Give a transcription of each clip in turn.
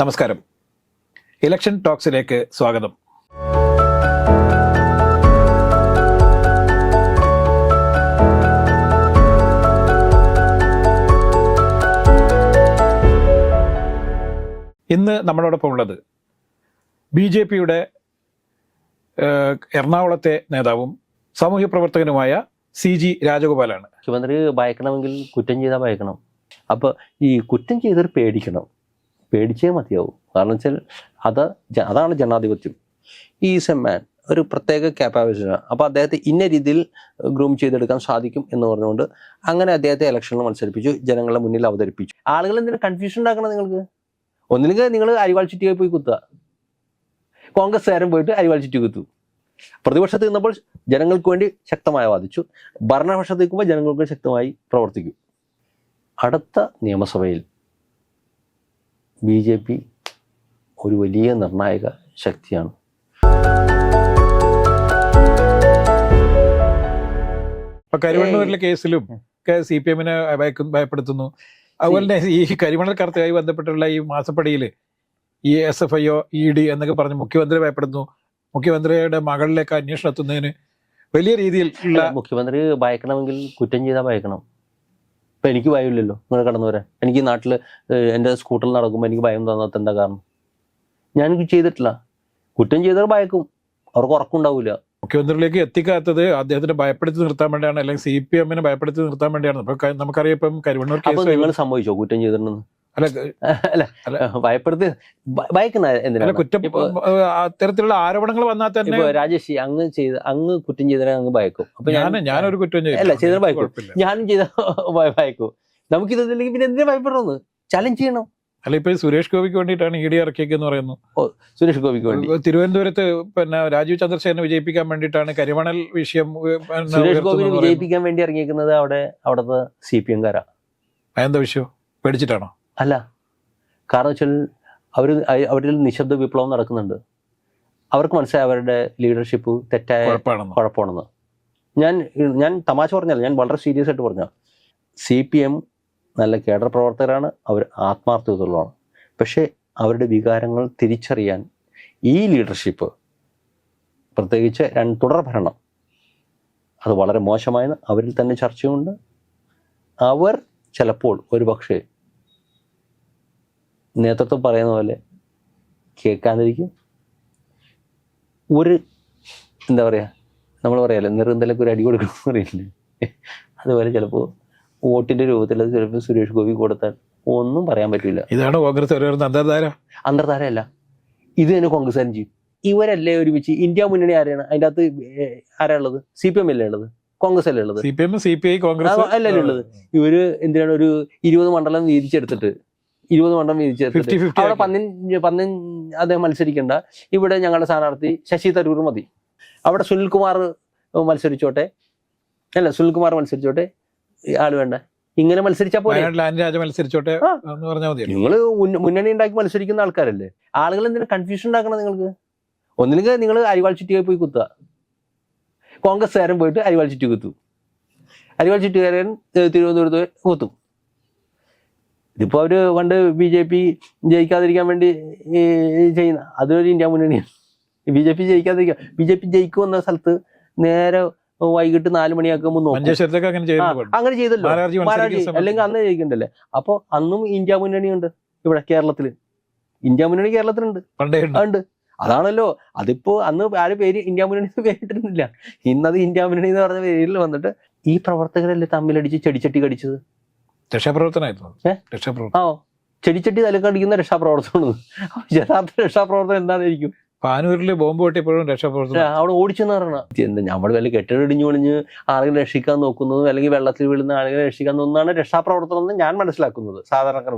നമസ്കാരം. ഇലക്ഷൻ ടോക്സിലേക്ക് സ്വാഗതം. ഇന്ന് നമ്മളോടൊപ്പം ഉള്ളത് ബി ജെ പിയുടെ എറണാകുളത്തെ നേതാവും സാമൂഹ്യ പ്രവർത്തകനുമായ സി ജി രാജഗോപാലാണ്. മുഖ്യമന്ത്രി ഭയക്കണമെങ്കിൽ കുറ്റം ചെയ്താൽ ഭയക്കണം. അപ്പോൾ ഈ കുറ്റം ചെയ്തവർ പേടിക്കണം. പേടിച്ചേ മതിയാവും. കാരണം വെച്ചാൽ അത് അതാണ് ജനാധിപത്യം. ഈസ് എ മാൻ ഒരു പ്രത്യേക ക്യാപ്പാബിലിറ്റി അപ്പോൾ അദ്ദേഹത്തെ ഇന്ന രീതിയിൽ ഗ്രൂം ചെയ്തെടുക്കാൻ സാധിക്കും എന്ന് പറഞ്ഞുകൊണ്ട് അങ്ങനെ അദ്ദേഹത്തെ ഇലക്ഷനിൽ മത്സരിപ്പിച്ചു ജനങ്ങളുടെ മുന്നിൽ അവതരിപ്പിച്ചു. ആളുകൾ എന്തിനാ കൺഫ്യൂഷൻ ഉണ്ടാക്കണം നിങ്ങൾക്ക്? ഒന്നില്ലെങ്കിൽ നിങ്ങൾ അരിവാൾ ചുറ്റിയെ പോയി കുത്തുക. കോൺഗ്രസ്സുകാരൻ പോയിട്ട് അരിവാൾ ചുറ്റി കുത്തു. പ്രതിപക്ഷത്ത് നിന്നപ്പോൾ ജനങ്ങൾക്ക് വേണ്ടി ശക്തമായി വാദിച്ചു. ഭരണപക്ഷത്ത് നിൽക്കുമ്പോൾ ജനങ്ങൾക്ക് ശക്തമായി പ്രവർത്തിക്കും. അടുത്ത നിയമസഭയിൽ ബി ജെ പി ഒരു വലിയ നിർണായക ശക്തിയാണ്. ഇപ്പൊ കരുവണ്ണൂരിലെ കേസിലും സി പി എമ്മിനെ ഭയപ്പെടുത്തുന്നു. അതുപോലെ തന്നെ ഈ കരിമണൽ കടത്തുമായി ബന്ധപ്പെട്ടുള്ള ഈ മാസപ്പടിയിൽ ഈ S F I O E D എന്നൊക്കെ പറഞ്ഞ് മുഖ്യമന്ത്രി ഭയപ്പെടുന്നു മുഖ്യമന്ത്രിയുടെ മകളിലേക്ക് അന്വേഷണം എത്തുന്നതിന് വലിയ രീതിയിൽ മുഖ്യമന്ത്രി ഭയക്കണമെങ്കിൽ കുറ്റം ചെയ്താൽ ഭയക്കണം. ഇപ്പൊ എനിക്ക് ഭയമില്ലല്ലോ നിങ്ങൾ കടന്നു വരാൻ. എനിക്ക് നാട്ടിൽ എന്റെ സ്കൂട്ടറിൽ നടക്കുമ്പോൾ എനിക്ക് ഭയം തോന്നാത്ത എന്താ കാരണം? ഞാൻ ചെയ്തിട്ടില്ല. കുറ്റം ചെയ്തവർ ഭയക്കും. അവർക്ക് ഉറക്കുണ്ടാവില്ല മുഖ്യമന്ത്രിയിലേക്ക് എത്തിക്കാത്തത് അദ്ദേഹത്തിനെ ഭയപ്പെടുത്തി നിർത്താൻ വേണ്ടിയാണ് അല്ലെങ്കിൽ സി പി എമ്മിനെ ഭയപ്പെടുത്തി നിർത്താൻ വേണ്ടിയാണ്. നമുക്കറിയാം ഇപ്പം കരുവണ്ണൂർ കേസ് നിങ്ങൾ സംഭവിച്ചോ കുറ്റം ചെയ്തിട്ടുണ്ടെന്ന്? അല്ല. ഭയപ്പെടുത്തി ഭയക്കുന്ന എന്തിനാണ് അത്തരത്തിലുള്ള ആരോപണങ്ങൾ വന്നാൽ തന്നെ രാജേഷ് അങ്ങ് ചെയ്ത് അങ്ങ് കുറ്റം ചെയ്തതിനെ അങ്ങ് ഭയക്കും. അപ്പൊ ഞാൻ ഞാനൊരു കുറ്റം അല്ല, ചെയ്ത ഭയക്കും. ഞാനും ചെയ്ത ഭയ- ഭയക്കും. നമുക്കിതൊന്നില്ലെങ്കിൽ പിന്നെ എന്തിനാ ഭയപ്പെടണമെന്ന് ചലഞ്ച് ചെയ്യണം. അല്ല ഇപ്പൊ സുരേഷ് ഗോപിക്ക് വേണ്ടിയിട്ടാണ് ഇ ഡി ഇറക്കിയെന്ന് പറയുന്നു സുരേഷ് ഗോപിക്ക് വേണ്ടി. തിരുവനന്തപുരത്ത് പിന്നെ രാജീവ് ചന്ദ്രശേഖരനെ വിജയിപ്പിക്കാൻ വേണ്ടിയിട്ടാണ് കരിമണൽ വിഷയം സുരേഷ് ഗോപിനെ വിജയിപ്പിക്കാൻ വേണ്ടി ഇറങ്ങിയിരിക്കുന്നത് അവിടെ അവിടുത്തെ സി പി എംകാരാ. എന്താ വിഷയം? പേടിച്ചിട്ടാണോ? അല്ല. കാരണം വെച്ചാൽ അവർ അവരിൽ നിശബ്ദ വിപ്ലവം നടക്കുന്നുണ്ട്. അവർക്ക് മനസ്സിലായി അവരുടെ ലീഡർഷിപ്പ് തെറ്റായ കുഴപ്പമാണെന്നോ? ഞാൻ ഞാൻ തമാശ പറഞ്ഞല്ല ഞാൻ വളരെ സീരിയസ് ആയിട്ട് പറഞ്ഞ സി പി എം നല്ല കേഡർ പ്രവർത്തകരാണ് അവർ ആത്മാർത്ഥതയുള്ളതാണ് പക്ഷേ അവരുടെ വികാരങ്ങൾ തിരിച്ചറിയാൻ ഈ ലീഡർഷിപ്പ് പ്രത്യേകിച്ച് രണ്ട് തുടർ ഭരണം അത് വളരെ മോശമായെന്ന് അവരിൽ തന്നെ ചർച്ചയുണ്ട്. അവർ ചിലപ്പോൾ ഒരു പക്ഷേ നേതൃത്വം പറയുന്ന പോലെ കേൾക്കാതിരിക്കും. ഒരു എന്താ പറയുക നമ്മൾ പറയാമല്ലോ നിറുന്തലൊക്കെ ഒരു അടി കൊടുക്കണം എന്ന് പറയില്ലേ? അതുപോലെ ചിലപ്പോൾ വോട്ടിന്റെ രൂപത്തിൽ അത് ചിലപ്പോൾ സുരേഷ് ഗോപി കൊടുത്താൽ ഒന്നും പറയാൻ പറ്റില്ല ഇതാണ് കോൺഗ്രസ് അന്തർധാര. അന്തർധാരയല്ല ഇത് തന്നെ കോൺഗ്രസ് തന്നെ ചെയ്യും ഇവരല്ലേ ഒരുമിച്ച് ഇന്ത്യ മുന്നണി ആരെയാണ് അതിന്റെ അകത്ത് ആരാ ഉള്ളത്? സി പി എം അല്ലേ ഉള്ളത്? കോൺഗ്രസ് അല്ലേ ഉള്ളത്? C P M C P I Congress. അല്ലല്ലേ ഉള്ളത്. ഇവർ എന്തിനാണ് ഒരു ഇരുപത് മണ്ഡലം വീതിച്ചെടുത്തിട്ട് ഇരുപത് മണ്ഡലം വീതിച്ച് അവിടെ പന്നിൻ പന്നിൻ അദ്ദേഹം മത്സരിക്കണ്ട. ഇവിടെ ഞങ്ങളുടെ സ്ഥാനാർത്ഥി ശശി തരൂർ മതി. അവിടെ സുനിൽകുമാർ മത്സരിച്ചോട്ടെ. അല്ല സുനിൽകുമാർ മത്സരിച്ചോട്ടെ. ആൾ വേണ്ട. ഇങ്ങനെ മത്സരിച്ചാൽ പോലെ മത്സരിച്ചോട്ടെ നിങ്ങൾ മുന്നണി ഉണ്ടാക്കി മത്സരിക്കുന്ന ആൾക്കാരല്ലേ. ആളുകൾ എന്തിനാ കൺഫ്യൂഷൻ ഉണ്ടാക്കണം നിങ്ങൾക്ക്? ഒന്നില്ലെങ്കിൽ നിങ്ങൾ അരിവാൾ ചുറ്റിയായി പോയി കുത്തുക. കോൺഗ്രസ്സുകാരൻ പോയിട്ട് അരിവാൾ ചുറ്റി കുത്തു. അരിവാൾ ചുറ്റുകാരൻ തിരുവനന്തപുരത്ത് കുത്തും. ഇതിപ്പോ അവർ പണ്ട് ബി ജെ പി ജയിക്കാതിരിക്കാൻ വേണ്ടി ചെയ്യുന്ന അതൊരു ഇന്ത്യ മുന്നണിയാണ് ബി ജെ പി ജയിക്കാതിരിക്കുക ബി ജെ പി ജയിക്കുമെന്ന സ്ഥലത്ത് നേരെ വൈകിട്ട് നാല് മണിയാക്കുമ്പോൾ നോക്കും. അങ്ങനെ ചെയ്തല്ലോ. മാരാജി അല്ലെങ്കിൽ അന്ന് ജയിക്കണ്ടല്ലേ? അപ്പൊ അന്നും ഇന്ത്യ മുന്നണിയുണ്ട് ഇവിടെ കേരളത്തിൽ. ഇന്ത്യ മുന്നണി കേരളത്തിലുണ്ട്. ഉണ്ട്. ഉണ്ട്. അതാണല്ലോ. അതിപ്പോ അന്ന് ആരും പേര് ഇന്ത്യ മുന്നണി എന്ന് പേരിട്ടിരുന്നില്ല. ഇന്നത് ഇന്ത്യ മുന്നണി എന്ന് പറഞ്ഞ പേരിൽ വന്നിട്ട് ഈ പ്രവർത്തകരല്ലേ തമ്മിലടിച്ച് ചെടിച്ചട്ടി കടിച്ചത്? രക്ഷാപ്രവർത്തനമായിരുന്നു ഏ? രക്ഷാപ്രവർത്തനം. ആ ചെടിച്ചട്ടി തലക്കടിക്കുന്ന രക്ഷാപ്രവർത്തനം യഥാർത്ഥ രക്ഷാപ്രവർത്തനം എന്താണെന്നിരിക്കും പാനൂരിലെ ബോംബ് പൊട്ടിയപ്പോഴും രക്ഷാപ്രവർത്തനം. അവിടെ ഓടിച്ചെന്ന് പറഞ്ഞ എന്താ നമ്മൾ വല്ല കെട്ടിടം ഇടിഞ്ഞു പൊളിഞ്ഞ് ആളുകളെ രക്ഷിക്കാൻ നോക്കുന്നതും അല്ലെങ്കിൽ വെള്ളത്തിൽ വീഴുന്ന ആളുകളെ രക്ഷിക്കാൻ നോക്കുന്നതാണ് രക്ഷാപ്രവർത്തനം എന്ന് ഞാൻ മനസ്സിലാക്കുന്നത് സാധാരണക്കാർ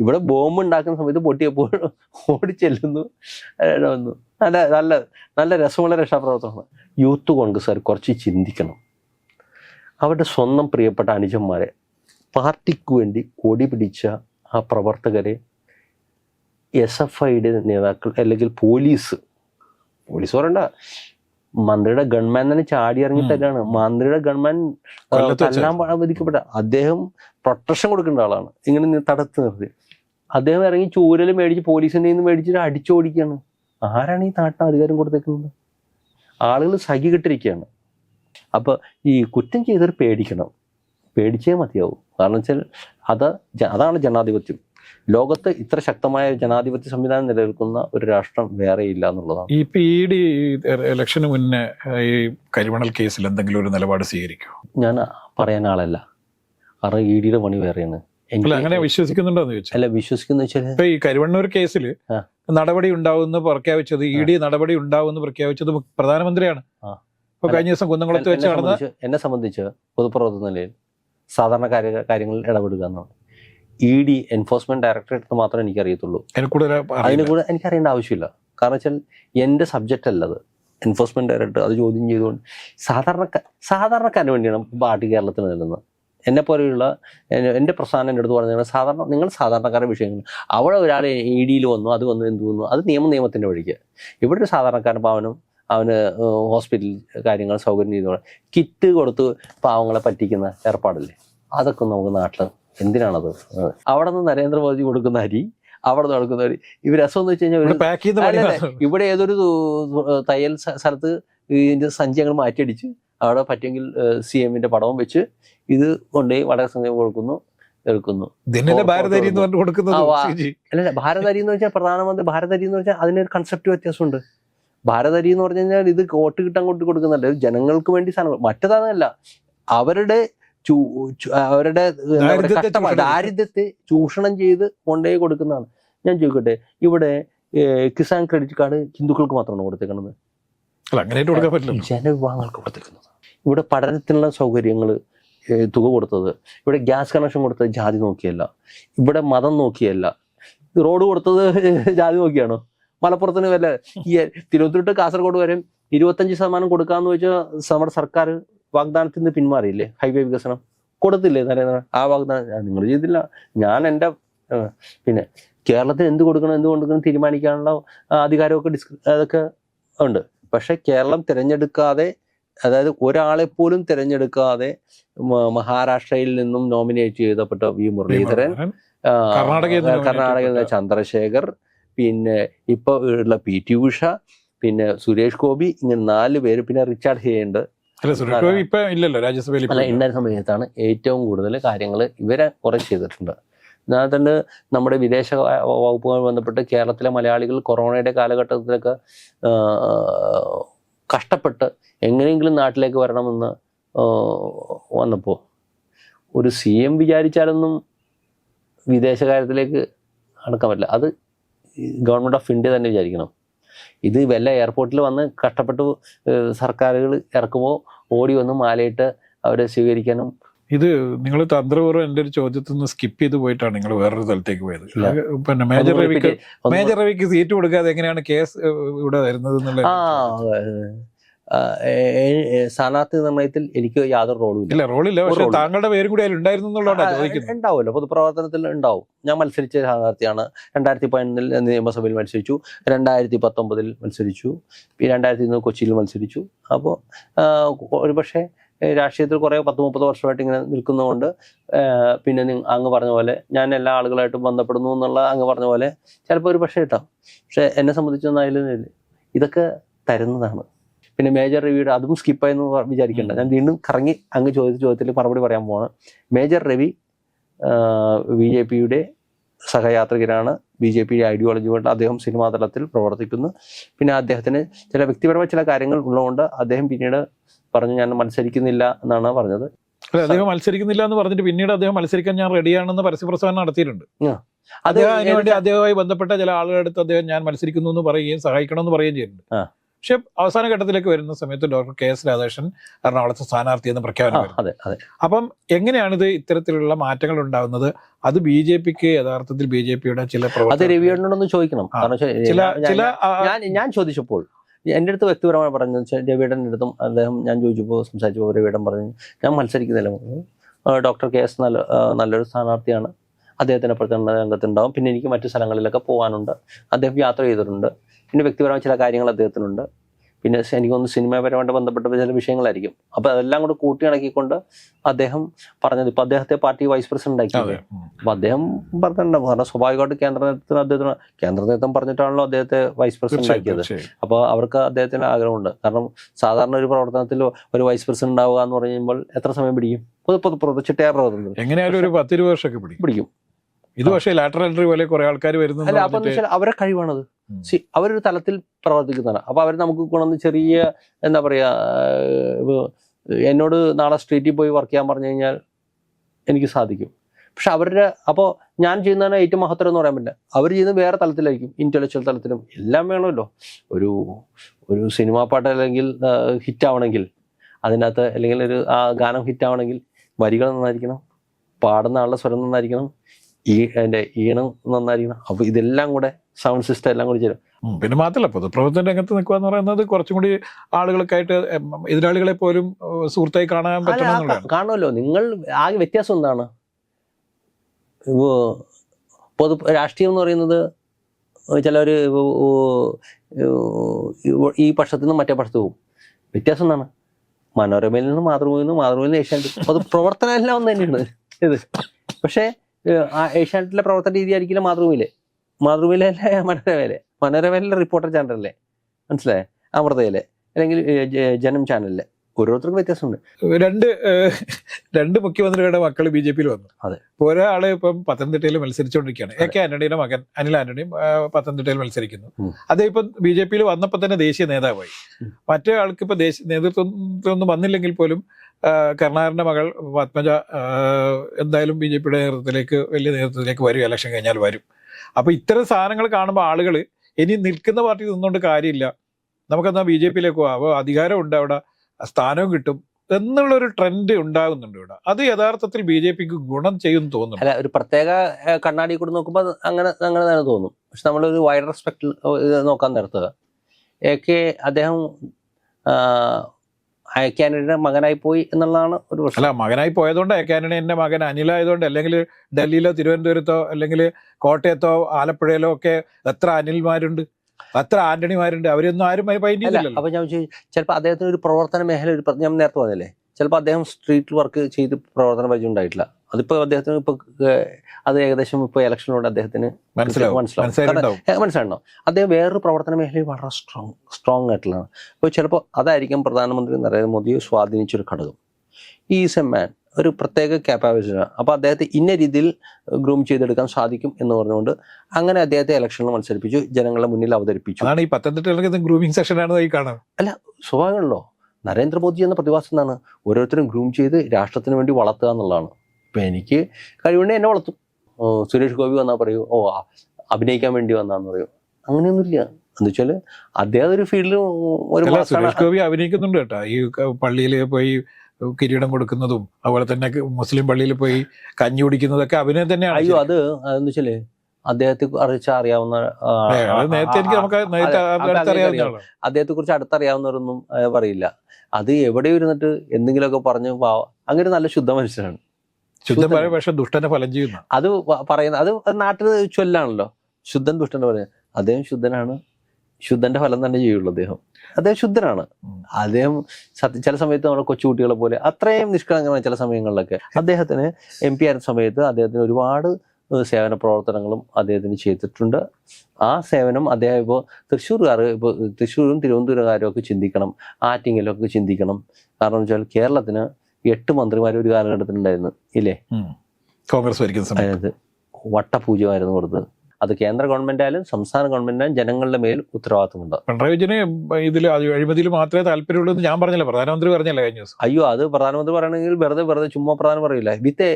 ഇവിടെ ബോംബ് ഉണ്ടാക്കുന്ന സമയത്ത് പൊട്ടിയപ്പോൾ ഓടിച്ചെല്ലുന്നു നല്ല നല്ല നല്ല രസമുള്ള രക്ഷാപ്രവർത്തനമാണ്. യൂത്ത് കോൺഗ്രസ്സുകാർ കുറച്ച് ചിന്തിക്കണം. അവരുടെ സ്വന്തം പ്രിയപ്പെട്ട അനുജന്മാരെ പാർട്ടിക്ക് വേണ്ടി കൊടി പിടിച്ച ആ പ്രവർത്തകരെ എസ് എഫ് ഐയുടെ നേതാക്കൾ അല്ലെങ്കിൽ പോലീസ് പോലീസ് പറയണ്ട മന്ത്രിയുടെ ഗൺമാൻ തന്നെ ചാടി ഇറങ്ങിയിട്ടല്ലാണ് മന്ത്രിയുടെ ഗൺമാൻ. തല്ലാൻ വിധിക്കപ്പെട്ട അദ്ദേഹം പ്രൊട്ടക്ഷൻ കൊടുക്കേണ്ട ആളാണ്. ഇങ്ങനെ തടത്ത് നിർത്തി. അദ്ദേഹം ഇറങ്ങി ചൂരൽ മേടിച്ച് പോലീസിന്റെ നിന്ന് മേടിച്ചിട്ട് അടിച്ചോടിക്കുകയാണ്. ആരാണ് ഈ നാട്ടിന് അധികാരം കൊടുത്തേക്കുന്നത്? ആളുകൾ സഖി കിട്ടിരിക്കുകയാണ്. അപ്പോൾ ഈ കുറ്റം ചെയ്തവർ പേടിക്കണം. പേടിച്ചേ മതിയാവും. കാരണം വെച്ചാൽ അത് അതാണ് ജനാധിപത്യം. ലോകത്ത് ഇത്ര ശക്തമായ ജനാധിപത്യ സംവിധാനം നിലനിൽക്കുന്ന ഒരു രാഷ്ട്രം വേറെ ഇല്ല എന്നുള്ളതാണ്. ഈ പി ഡി ഇലക്ഷന് മുന്നേ ഈ കരിമണൽ കേസിൽ എന്തെങ്കിലും ഒരു നിലപാട് സ്വീകരിക്കുമോ ഞാൻ പറയാൻ ആളല്ല. കാരണം ഇ ഡിയുടെ പണി വേറെയാണ്. അങ്ങനെ വിശ്വസിക്കുന്നുണ്ടോ എന്ന് ചോദിച്ചാൽ അല്ല വിശ്വസിക്കുന്ന വെച്ചാൽ ഇപ്പൊ ഈ കരുവണ്ണൂർ കേസിൽ നടപടി ഉണ്ടാവുമെന്ന് പ്രഖ്യാപിച്ചത് ഇ ഡി നടപടി ഉണ്ടാവുമെന്ന് പ്രഖ്യാപിച്ചത് പ്രധാനമന്ത്രിയാണ്. കഴിഞ്ഞ ദിവസം കുന്നംകുളത്ത് വെച്ച് നടന്ന എന്നെ സംബന്ധിച്ച് പൊതുപ്രവർത്തന നിലയിൽ സാധാരണ കാര്യ കാര്യങ്ങളിൽ ഇടപെടുക എന്നാണ്. ഇ ഡി എൻഫോഴ്സ്മെന്റ് ഡയറക്ടറേറ്റ് മാത്രമേ എനിക്കറിയത്തുള്ളൂ. അതിന്. കൂടെ എനിക്കറിയേണ്ട ആവശ്യമില്ല. കാരണം വെച്ചാൽ എന്റെ സബ്ജക്റ്റ് അല്ലത് എൻഫോഴ്സ്മെന്റ് ഡയറക്ടർ അത് ചോദ്യം ചെയ്തുകൊണ്ട് സാധാരണ സാധാരണക്കാരന് വേണ്ടിയാണ് പാർട്ടി കേരളത്തിൽ നിൽക്കുന്നത് എന്നെ പോലെയുള്ള എന്റെ പ്രസ്ഥാനം എന്റെ അടുത്ത് പറഞ്ഞാൽ സാധാരണ നിങ്ങൾ സാധാരണക്കാരുടെ വിഷയങ്ങൾ. അവിടെ ഒരാൾ ഇ ഡിയിൽ വന്നു അത് വന്നു എന്ത് വന്നു അത് നിയമ നിയമത്തിന്റെ വഴിക്ക്. ഇവിടെ ഒരു സാധാരണക്കാരൻ പാവനും അവന് ഹോസ്പിറ്റൽ കാര്യങ്ങൾ സൗകര്യം ചെയ്തു കിറ്റ് കൊടുത്ത് പാവങ്ങളെ പറ്റിക്കുന്ന ഏർപ്പാടല്ലേ? അതൊക്കെ നമുക്ക് നാട്ടിൽ എന്തിനാണത്? അവിടെ നിന്ന് നരേന്ദ്രമോദി കൊടുക്കുന്ന അരി അവിടെ നിന്ന് കൊടുക്കുന്ന അരി. ഇവർ രസം എന്ന് വെച്ച് കഴിഞ്ഞാൽ ഇവിടെ ഏതൊരു തയ്യൽ സ്ഥലത്ത് ഇതിന്റെ സഞ്ചയങ്ങൾ മാറ്റിയടിച്ച് അവിടെ പറ്റുമെങ്കിൽ സി എമ്മിന്റെ പടവും വെച്ച് ഇത് കൊണ്ടുപോയി വളരെ സംഘം കൊടുക്കുന്നു എടുക്കുന്നു. ഭാരതരി എന്ന് പറഞ്ഞാൽ പ്രധാനമന്ത്രി ഭാരതരി എന്ന് വെച്ചാൽ അതിനൊരു കൺസെപ്റ്റ് വ്യത്യാസമുണ്ട്. ഭാരതരി എന്ന് പറഞ്ഞു കഴിഞ്ഞാൽ ഇത് വോട്ട് കിട്ടാൻ കൊണ്ട് കൊടുക്കുന്നുണ്ട് ജനങ്ങൾക്ക് വേണ്ടി സാധനം. മറ്റതാണല്ല അവരുടെ അവരുടെ ദാരിദ്ര്യത്തെ ചൂഷണം. ചെയ്ത്. കൊണ്ടുപോയി കൊടുക്കുന്നതാണ്. ഞാൻ ചോദിക്കട്ടെ ഇവിടെ കിസാൻ ക്രെഡിറ്റ് കാർഡ് ഹിന്ദുക്കൾക്ക് മാത്രമാണ് കൊടുത്തേക്കുന്നത് ജനവിഭാഗങ്ങൾക്ക് കൊടുത്തേക്കുന്നത്. ഇവിടെ പഠനത്തിനുള്ള സൗകര്യങ്ങൾ തുക കൊടുത്തത് ഇവിടെ ഗ്യാസ് കണക്ഷൻ കൊടുത്തത് ജാതി നോക്കിയല്ല ഇവിടെ മതം നോക്കിയല്ല. റോഡ് കൊടുത്തത് ജാതി നോക്കിയാണോ? മലപ്പുറത്തിന് വല്ല ഈ തിരുവനന്തപുരത്ത് കാസർഗോഡ് വരെ ഇരുപത്തഞ്ച് ശതമാനം കൊടുക്കാന്ന് വെച്ചാൽ നമ്മുടെ സർക്കാർ വാഗ്ദാനത്തിൽ നിന്ന് പിന്മാറിയില്ലേ? ഹൈവേ വികസനം. കൊടുത്തില്ലേ നരേന്ദ്ര ആ വാഗ്ദാനം നിങ്ങൾ ചെയ്തില്ല. ഞാൻ എന്റെ പിന്നെ കേരളത്തിൽ എന്ത് കൊടുക്കണം എന്ത് കൊടുക്കണം തീരുമാനിക്കാനുള്ള അധികാരമൊക്കെ ഡിസ്ക അതൊക്കെ ഉണ്ട്. പക്ഷെ കേരളം തിരഞ്ഞെടുക്കാതെ അതായത് ഒരാളെ പോലും തിരഞ്ഞെടുക്കാതെ മഹാരാഷ്ട്രയിൽ നിന്നും നോമിനേറ്റ് ചെയ്തപ്പെട്ട വി മുരളീധരൻ കർണാടകയിൽ നിന്ന് കർണാടകയിൽ ചന്ദ്രശേഖർ പിന്നെ ഇപ്പൊ ഉള്ള പി ടി ഉഷ പിന്നെ സുരേഷ് ഗോപി ഇങ്ങനെ നാല് പേര് പിന്നെ റിച്ചാർഡ് ഹേയുണ്ട് ഇല്ലല്ലോ രാജ്യസഭയിൽ അല്ല ഇല്ല. സമയത്താണ് ഏറ്റവും കൂടുതൽ കാര്യങ്ങൾ ഇവരെ കുറെ ചെയ്തിട്ടുണ്ട്. അതിനകത്തുണ്ട് നമ്മുടെ വിദേശ വകുപ്പുമായി ബന്ധപ്പെട്ട് കേരളത്തിലെ മലയാളികൾ കൊറോണയുടെ കാലഘട്ടത്തിലൊക്കെ കഷ്ടപ്പെട്ട് എങ്ങനെയെങ്കിലും നാട്ടിലേക്ക് വരണമെന്ന് വന്നപ്പോൾ ഒരു സി എം വിചാരിച്ചാലൊന്നും വിദേശകാര്യത്തിലേക്ക് നടക്കാൻ പറ്റില്ല. അത് ഗവൺമെന്റ് ഓഫ് ഇന്ത്യ തന്നെ വിചാരിക്കണം. ഇത് വല്ല എയർപോർട്ടിൽ വന്ന് കഷ്ടപ്പെട്ട് സർക്കാരുകൾ ഇറക്കുമ്പോൾ ഓടി വന്ന് മാലയിട്ട് അവരെ സ്വീകരിക്കാനും. ഇത് നിങ്ങൾ തന്ത്രപൂർവം എന്റെ ഒരു ചോദ്യത്തിൽ നിന്ന് സ്കിപ്പ് ചെയ്ത് പോയിട്ടാണ് നിങ്ങൾ വേറൊരു സ്ഥലത്തേക്ക് പോയത്. പിന്നെ മേജർ റവിക്ക് രവിക്ക് മേജർ രവിക്ക് സീറ്റ് കൊടുക്കാതെ എങ്ങനെയാണ് കേസ് ഇവിടെ വരുന്നത് എന്നുള്ള ആ ആ, ഏ- ഏ- ഏ- സ്ഥാനാർത്ഥി നിർണയത്തിൽ എനിക്ക് യാതൊരു റോളും ഇല്ല റോളില്ല. പക്ഷേ താങ്കളുടെ പേരും കൂടി അതിൽ ഉണ്ടായിരുന്നു എന്നുള്ളതാണ് ഉണ്ടാവുമല്ലോ. പൊതുപ്രവർത്തനത്തിൽ ഉണ്ടാവും. ഞാൻ മത്സരിച്ച സ്ഥാനാർത്ഥിയാണ്. രണ്ടായിരത്തി പതിനൊന്നിൽ നിയമസഭയിൽ മത്സരിച്ചു. രണ്ടായിരത്തി പത്തൊമ്പതിൽ മത്സരിച്ചു. രണ്ടായിരത്തി ഇന്ന് കൊച്ചിയിൽ മത്സരിച്ചു. അപ്പോൾ ഒരുപക്ഷെ രാഷ്ട്രീയത്തിൽ കുറേ പത്ത് മുപ്പത് വർഷമായിട്ട് ഇങ്ങനെ നിൽക്കുന്നതുകൊണ്ട് പിന്നെ അങ്ങ് പറഞ്ഞ പോലെ ഞാൻ എല്ലാ ആളുകളായിട്ടും ബന്ധപ്പെടുന്നു എന്നുള്ള അങ്ങ് പറഞ്ഞ പോലെ ചിലപ്പോൾ ഒരു പക്ഷേ ഇട്ടാം പക്ഷെ എന്നെ സംബന്ധിച്ചൊന്നും അതിൽ ഇതൊക്കെ തരുന്നതാണ്. പിന്നെ മേജർ രവിയുടെ അതും സ്കിപ്പായെന്ന് വിചാരിക്കേണ്ട. ഞാൻ വീണ്ടും കറങ്ങി അങ്ങ് ചോദിച്ച ചോദ്യത്തിൽ മറുപടി പറയാൻ പോവാണ്. മേജർ രവി ബി ജെ പിയുടെ സഹയാത്രികരാണ് ബി ജെ പി ഐഡിയോളജിയുമായിട്ട് അദ്ദേഹം സിനിമാ തലത്തിൽ പ്രവർത്തിക്കുന്നു. പിന്നെ അദ്ദേഹത്തിന് ചില വ്യക്തിപരമായ ചില കാര്യങ്ങൾ ഉള്ളതുകൊണ്ട് അദ്ദേഹം പിന്നീട് പറഞ്ഞു ഞാൻ മത്സരിക്കുന്നില്ല എന്നാണ് പറഞ്ഞത്. അല്ല, അദ്ദേഹം മത്സരിക്കുന്നില്ല എന്ന് പറഞ്ഞിട്ട് പിന്നീട് അദ്ദേഹം മത്സരിക്കാൻ ഞാൻ റെഡിയാണെന്ന് പരസ്യപ്രസ്താവന നടത്തിയിട്ടുണ്ട്. അദ്ദേഹം അതിനുവേണ്ടി അദ്ദേഹവുമായി ബന്ധപ്പെട്ട ചില ആളുകളുടെ അടുത്ത് അദ്ദേഹം ഞാൻ മത്സരിക്കുന്നു എന്ന് പറയുകയും സഹായിക്കണമെന്ന് പറയുകയും ചെയ്യുന്നുണ്ട് ആ. പക്ഷെ അവസാന ഘട്ടത്തിലേക്ക് വരുന്ന സമയത്ത് ഡോക്ടർ കെ എസ് രാധാകൃഷ്ണൻ എറണാകുളത്ത് സ്ഥാനാർത്ഥി എന്ന് പ്രഖ്യാപനം അപ്പം എങ്ങനെയാണിത് ഇത്തരത്തിലുള്ള മാറ്റങ്ങൾ ഉണ്ടാകുന്നത് അത് ബി ജെ പിക്ക് യഥാർത്ഥത്തിൽ ബി ജെ പിയുടെ ചില അത് പ്രവർത്തകർ ചോദിക്കണം. ചില ഞാൻ- ചില ഞാൻ ഞാൻ ചോദിച്ചപ്പോൾ എന്റെ അടുത്ത് വ്യക്തിപരമായി പറഞ്ഞു വെച്ചാൽ രവിയുടെ അടുത്തും അദ്ദേഹം ഞാൻ ചോദിച്ചപ്പോൾ സംസാരിച്ചപ്പോൾ രവിയുടെ പറഞ്ഞു ഞാൻ മത്സരിക്കുന്നില്ല ഡോക്ടർ കെ എസ് നല്ല നല്ലൊരു സ്ഥാനാർത്ഥിയാണ്. അദ്ദേഹത്തിന്റെ പ്രചരണ രംഗത്തുണ്ടാവും. പിന്നെ എനിക്ക് മറ്റു സ്ഥലങ്ങളിലൊക്കെ പോകാനുണ്ട് അദ്ദേഹം യാത്ര ചെയ്തിട്ടുണ്ട്. പിന്നെ വ്യക്തിപരമായ ചില കാര്യങ്ങൾ അദ്ദേഹത്തിനുണ്ട്. പിന്നെ എനിക്കൊന്ന് എനിക്ക് തോന്നുന്നു സിനിമാപരമായിട്ട് ബന്ധപ്പെട്ട ചില വിഷയങ്ങളായിരിക്കും. അപ്പൊ അതെല്ലാം കൂടെ കൂട്ടിയിണക്കിക്കൊണ്ട് അദ്ദേഹം പറഞ്ഞത്. ഇപ്പൊ അദ്ദേഹത്തെ പാർട്ടി വൈസ് പ്രസിഡന്റ് അതെ. ആക്കി ഉം. അപ്പൊ അദ്ദേഹം പറഞ്ഞിട്ടുണ്ടാവും കാരണം സ്വാഭാവികമായിട്ട് കേന്ദ്ര നേതൃത്വത്തിന് അദ്ദേഹത്തിന് കേന്ദ്ര നേതൃത്വം പറഞ്ഞിട്ടാണല്ലോ അദ്ദേഹത്തെ വൈസ് പ്രസിഡന്റ് ആക്കിയത്. അപ്പോൾ അവർക്ക് അദ്ദേഹത്തിന് ആഗ്രഹമുണ്ട്. കാരണം സാധാരണ ഒരു പ്രവർത്തനത്തിൽ ഒരു വൈസ് പ്രസിഡന്റ് ഉണ്ടാവുക എന്ന് പറയുമ്പോൾ എത്ര സമയം പിടിക്കും? പൊതു പ്രവർത്തനത്തിൽ. എങ്ങനെയായാലും ഒരു വർഷമൊക്കെ പിടിക്കും. പിടിക്കും. ഇത് പക്ഷേ ലാറ്ററൽ എൻട്രി പോലെ കുറെ ആൾക്കാർ വരുന്നു അല്ല അപ്പൊ കഴിവാണത്. സി അവരൊരു തലത്തിൽ പ്രവർത്തിക്കുന്നതാണ്. അപ്പൊ അവർ നമുക്ക് കൊണ്ടുവന്ന് ചെറിയ എന്താ പറയാ എന്നോട് നാളെ സ്ട്രീറ്റിൽ പോയി വർക്ക് ചെയ്യാൻ പറഞ്ഞു കഴിഞ്ഞാൽ എനിക്ക് സാധിക്കും. പക്ഷെ അവരുടെ അപ്പോൾ ഞാൻ ചെയ്യുന്നതാണ് ഏറ്റവും മഹത്തരം എന്ന് പറയാൻ പറ്റില്ല. അവർ ചെയ്യുന്നത് വേറെ തലത്തിലായിരിക്കും. ഇന്റലക്ച്വൽ തലത്തിലും എല്ലാം വേണമല്ലോ. ഒരു ഒരു സിനിമാ പാട്ട് അല്ലെങ്കിൽ ഹിറ്റാവണമെങ്കിൽ അതിനകത്ത് അല്ലെങ്കിൽ ഒരു ആ ഗാനം ഹിറ്റാവണമെങ്കിൽ വരികൾ നന്നായിരിക്കണം. പാടുന്ന ആളുടെ സ്വരം നന്നായിരിക്കണം. ഈ അതിന്റെ ഈണം നന്നായിരിക്കണം. അപ്പൊ ഇതെല്ലാം കൂടെ സൗണ്ട് സിസ്റ്റം എല്ലാം കൂടി ചേരും. പിന്നെ മാത്രമല്ല പൊതുപ്രവർത്തന രംഗത്ത് നിൽക്കുക എന്ന് പറയുന്നത് കുറച്ചും കൂടി ആളുകൾക്കായിട്ട് എതിരാളികളെ പോലും സുഹൃത്തായി കാണാൻ പറ്റണം കാണുമല്ലോ. നിങ്ങൾ ആകെ വ്യത്യാസം എന്താണ്? ഇപ്പോ പൊതു രാഷ്ട്രീയം എന്ന് പറയുന്നത് ചിലർ ഈ പക്ഷത്തു നിന്ന് മറ്റേ പക്ഷത്ത് പോകും. വ്യത്യാസം എന്താണ്? മനോരമയിൽ നിന്ന് മാതൃഭൂമിയിൽ നിന്ന് മാതൃഭൂമിയിൽ നിന്ന് ഏഷ്യാനെറ്റ്. അത് പ്രവർത്തനം എല്ലാം ഒന്ന് തന്നെയാണ് ഇത്. പക്ഷേ ഏഷ്യാനെറ്റിലെ പ്രവർത്തന രീതി ആയിരിക്കില്ല മാതൃഭൂമിയിലെ. മാതൃഭൂമിയിലെ അല്ല മനോരമയിലെ. മനോരമയിലെ റിപ്പോർട്ടർ ചാനലല്ലേ മനസ്സിലായേ? അമൃതയിലെ. അല്ലെങ്കിൽ ജനം ചാനലിലെ ഓരോരുത്തർക്കും വ്യത്യാസമുണ്ട്. രണ്ട് രണ്ട് മുഖ്യമന്ത്രിയുടെ മക്കൾ ബി ജെ പിയിൽ വന്നു. അതെ. ഒരാൾ ഇപ്പം പത്തനംതിട്ടയിൽ മത്സരിച്ചുകൊണ്ടിരിക്കുകയാണ് എ കെ ആന്റണിയുടെ മകൻ അനിൽ ആന്റണിയും പത്തനംതിട്ടയിൽ മത്സരിക്കുന്നു. അദ്ദേഹം ഇപ്പം ബി ജെ പിയിൽ വന്നപ്പോൾ തന്നെ ദേശീയ നേതാവായി. മറ്റേ ആൾക്ക് ഇപ്പൊ ദേശീയ നേതൃത്വത്തിലൊന്നും വന്നില്ലെങ്കിൽ പോലും കരുണാകരന്റെ മകൾ പത്മജ എന്തായാലും ബി ജെ പിയുടെ നേതൃത്വത്തിലേക്ക് വലിയ നേതൃത്വത്തിലേക്ക് വരും ഇലക്ഷൻ കഴിഞ്ഞാൽ വരും. അപ്പൊ ഇത്തരം സാധനങ്ങൾ കാണുമ്പോൾ ആളുകൾ ഇനി നിൽക്കുന്ന പാർട്ടി നിന്നുകൊണ്ട് കാര്യമില്ല. നമുക്കെന്നാ ബി ജെ പിയിലേക്ക് പോകാം അപ്പോൾ അധികാരമുണ്ട് അവിടെ സ്ഥാനവും കിട്ടും എന്നുള്ളൊരു ട്രെൻഡ് ഉണ്ടാകുന്നുണ്ട് ഇവിടെ. അത് യഥാർത്ഥത്തിൽ ബി ജെ പിക്ക് ഗുണം ചെയ്യുമെന്ന് തോന്നുന്നു. അല്ല ഒരു പ്രത്യേക കണ്ണാടി കൂടി നോക്കുമ്പോൾ അങ്ങനെ അങ്ങനെ തന്നെ തോന്നും. പക്ഷെ നമ്മളൊരു വൈഡ് റെസ്പെക്ട് നോക്കാൻ നിർത്തുക. എ കെ അദ്ദേഹം അയക്കാനയുടെ മകനായി പോയി എന്നുള്ളതാണ് ഒരു പ്രശ്നം. അല്ല മകനായി പോയതുകൊണ്ട് അയക്കാനിടെ എന്റെ മകൻ അനിലായതുകൊണ്ട് അല്ലെങ്കിൽ ഡൽഹിയിലോ തിരുവനന്തപുരത്തോ അല്ലെങ്കിൽ കോട്ടയത്തോ ആലപ്പുഴയിലോ ഒക്കെ എത്ര അനിൽമാരുണ്ട് എത്ര ആന്റണിമാരുണ്ട് അവരൊന്നും ആരും അപ്പൊ ഞാൻ ചിലപ്പോൾ അദ്ദേഹത്തിന് ഒരു പ്രവർത്തന മേഖല ഒരു പ്രതി ഞാൻ നേരത്തെ പറഞ്ഞല്ലേ ചിലപ്പോൾ അദ്ദേഹം സ്ട്രീറ്റ് വർക്ക് ചെയ്ത് പ്രവർത്തന പരിചയം ഉണ്ടായിട്ടില്ല. അതിപ്പോ അദ്ദേഹത്തിന് ഇപ്പൊ അത് ഏകദേശം ഇപ്പൊ ഇലക്ഷനോട് അദ്ദേഹത്തിന് മനസ്സിലാവും. മനസ്സിലാണോ അദ്ദേഹം വേറൊരു പ്രവർത്തന മേഖലയിൽ വളരെ സ്ട്രോങ് സ്ട്രോങ് ആയിട്ടുള്ളതാണ് അപ്പോൾ ചിലപ്പോൾ അതായിരിക്കും പ്രധാനമന്ത്രി നരേന്ദ്രമോദിയെ സ്വാധീനിച്ചൊരു ഘടകം. ഈസ് എ മാൻ ഒരു പ്രത്യേക ക്യാപ്പാബിലിറ്റി അപ്പോൾ അദ്ദേഹത്തെ ഇന്ന രീതിയിൽ ഗ്രൂം ചെയ്തെടുക്കാൻ സാധിക്കും എന്ന് പറഞ്ഞുകൊണ്ട് അങ്ങനെ അദ്ദേഹത്തെ ഇലക്ഷനിൽ മത്സരിപ്പിച്ചു ജനങ്ങളുടെ മുന്നിൽ അവതരിപ്പിച്ചു. അതാണ് ഈ ഗ്രൂമിംഗ് ഈ കാണാം സ്വാഭാവികമല്ലോ നരേന്ദ്രമോദി എന്ന പ്രതിഭാസം എന്താണ്? ഓരോരുത്തരും ഗ്രൂം ചെയ്ത് രാഷ്ട്രത്തിന് വേണ്ടി വളർത്തുക എന്നുള്ളതാണ്. ഇപ്പം എനിക്ക് കഴിവുണ്ടെങ്കിൽ എന്നെ വളർത്തും. സുരേഷ് ഗോപി വന്നാൽ പറയൂ ഓ അഭിനയിക്കാൻ വേണ്ടി വന്നാന്ന് പറയൂ. അങ്ങനെയൊന്നുമില്ല. എന്ന് വെച്ചാൽ അദ്ദേഹം ഒരു ഫീൽഡിൽ ഒരു സുരേഷ് ഗോപി അഭിനയിക്കുന്നുണ്ട് കേട്ടോ. ഈ പള്ളിയിൽ പോയി കിരീടം കൊടുക്കുന്നതും അതുപോലെ തന്നെ മുസ്ലിം പള്ളിയിൽ പോയി കഞ്ഞി കുടിക്കുന്നതൊക്കെ അഭിനയം തന്നെയാണ് അയ്യോ അത് അതെന്ന് വെച്ചാൽ അദ്ദേഹത്തെ കുറിച്ച് അറിയാവുന്ന അദ്ദേഹത്തെ കുറിച്ച് അടുത്തറിയാവുന്നവരൊന്നും പറയില്ല. അത് എവിടെ ഇരുന്നിട്ട് എന്തെങ്കിലുമൊക്കെ പറഞ്ഞു അങ്ങനെ നല്ല ശുദ്ധ മനുഷ്യനാണ്. ശുദ്ധം പറയാം പക്ഷെ ദുഷ്ടനെ ഫലം ചെയ്യുന്ന. അത് പറയുന്നത് പറയുന്ന അത് നാട്ടിൽ ചൊല്ലാണല്ലോ. ശുദ്ധൻ ദുഷ്ടൻ പറയുന്നത് അദ്ദേഹം ശുദ്ധനാണ്. ശുദ്ധന്റെ ഫലം തന്നെ ചെയ്യുള്ളൂ അദ്ദേഹം. അദ്ദേഹം ശുദ്ധനാണ്. അദ്ദേഹം സത്യ ചില സമയത്ത് നമ്മുടെ കൊച്ചുകുട്ടികളെ പോലെ അത്രയും നിഷ്കളങ്കമാണ് ചില സമയങ്ങളിലൊക്കെ. അദ്ദേഹത്തിന് എം പി ആയിരുന്ന സമയത്ത് അദ്ദേഹത്തിന് ഒരുപാട് സേവന പ്രവർത്തനങ്ങളും അദ്ദേഹത്തിന് ചെയ്തിട്ടുണ്ട്. ആ സേവനം അദ്ദേഹം ഇപ്പോൾ തൃശ്ശൂർകാർ ഇപ്പോൾ തൃശ്ശൂരും തിരുവനന്തപുരക്കാരും ഒക്കെ ചിന്തിക്കണം. ആറ്റിങ്ങലൊക്കെ ചിന്തിക്കണം. കാരണം വെച്ചാൽ കേരളത്തിന് എട്ട് മന്ത്രിമാർ ഒരു കാലഘട്ടത്തിലുണ്ടായിരുന്നു ഇല്ലേ? കോൺഗ്രസ് ഭരിക്കുന്ന സമയത്ത്. അതായത് വട്ടപൂജ്യമായിരുന്നു കൊടുത്തത്. അത് കേന്ദ്ര ഗവൺമെന്റായാലും സംസ്ഥാന ഗവൺമെന്റായാലും ജനങ്ങളുടെ മേൽ ഉത്തരവാദിത്തമുണ്ട്. പിണറായി വിജയന് ഇതിൽ അഴിമതിയിൽ മാത്രമേ താല്പര്യമുള്ളൂ എന്ന് ഞാൻ പറഞ്ഞില്ല. പ്രധാനമന്ത്രി പറഞ്ഞല്ലേ കഴിഞ്ഞ ദിവസം. അയ്യോ അത് പ്രധാനമന്ത്രി പറയണമെങ്കിൽ വെറുതെ വെറുതെ ചുമ്മാ പ്രധാനം പറയില്ല വിത്ത്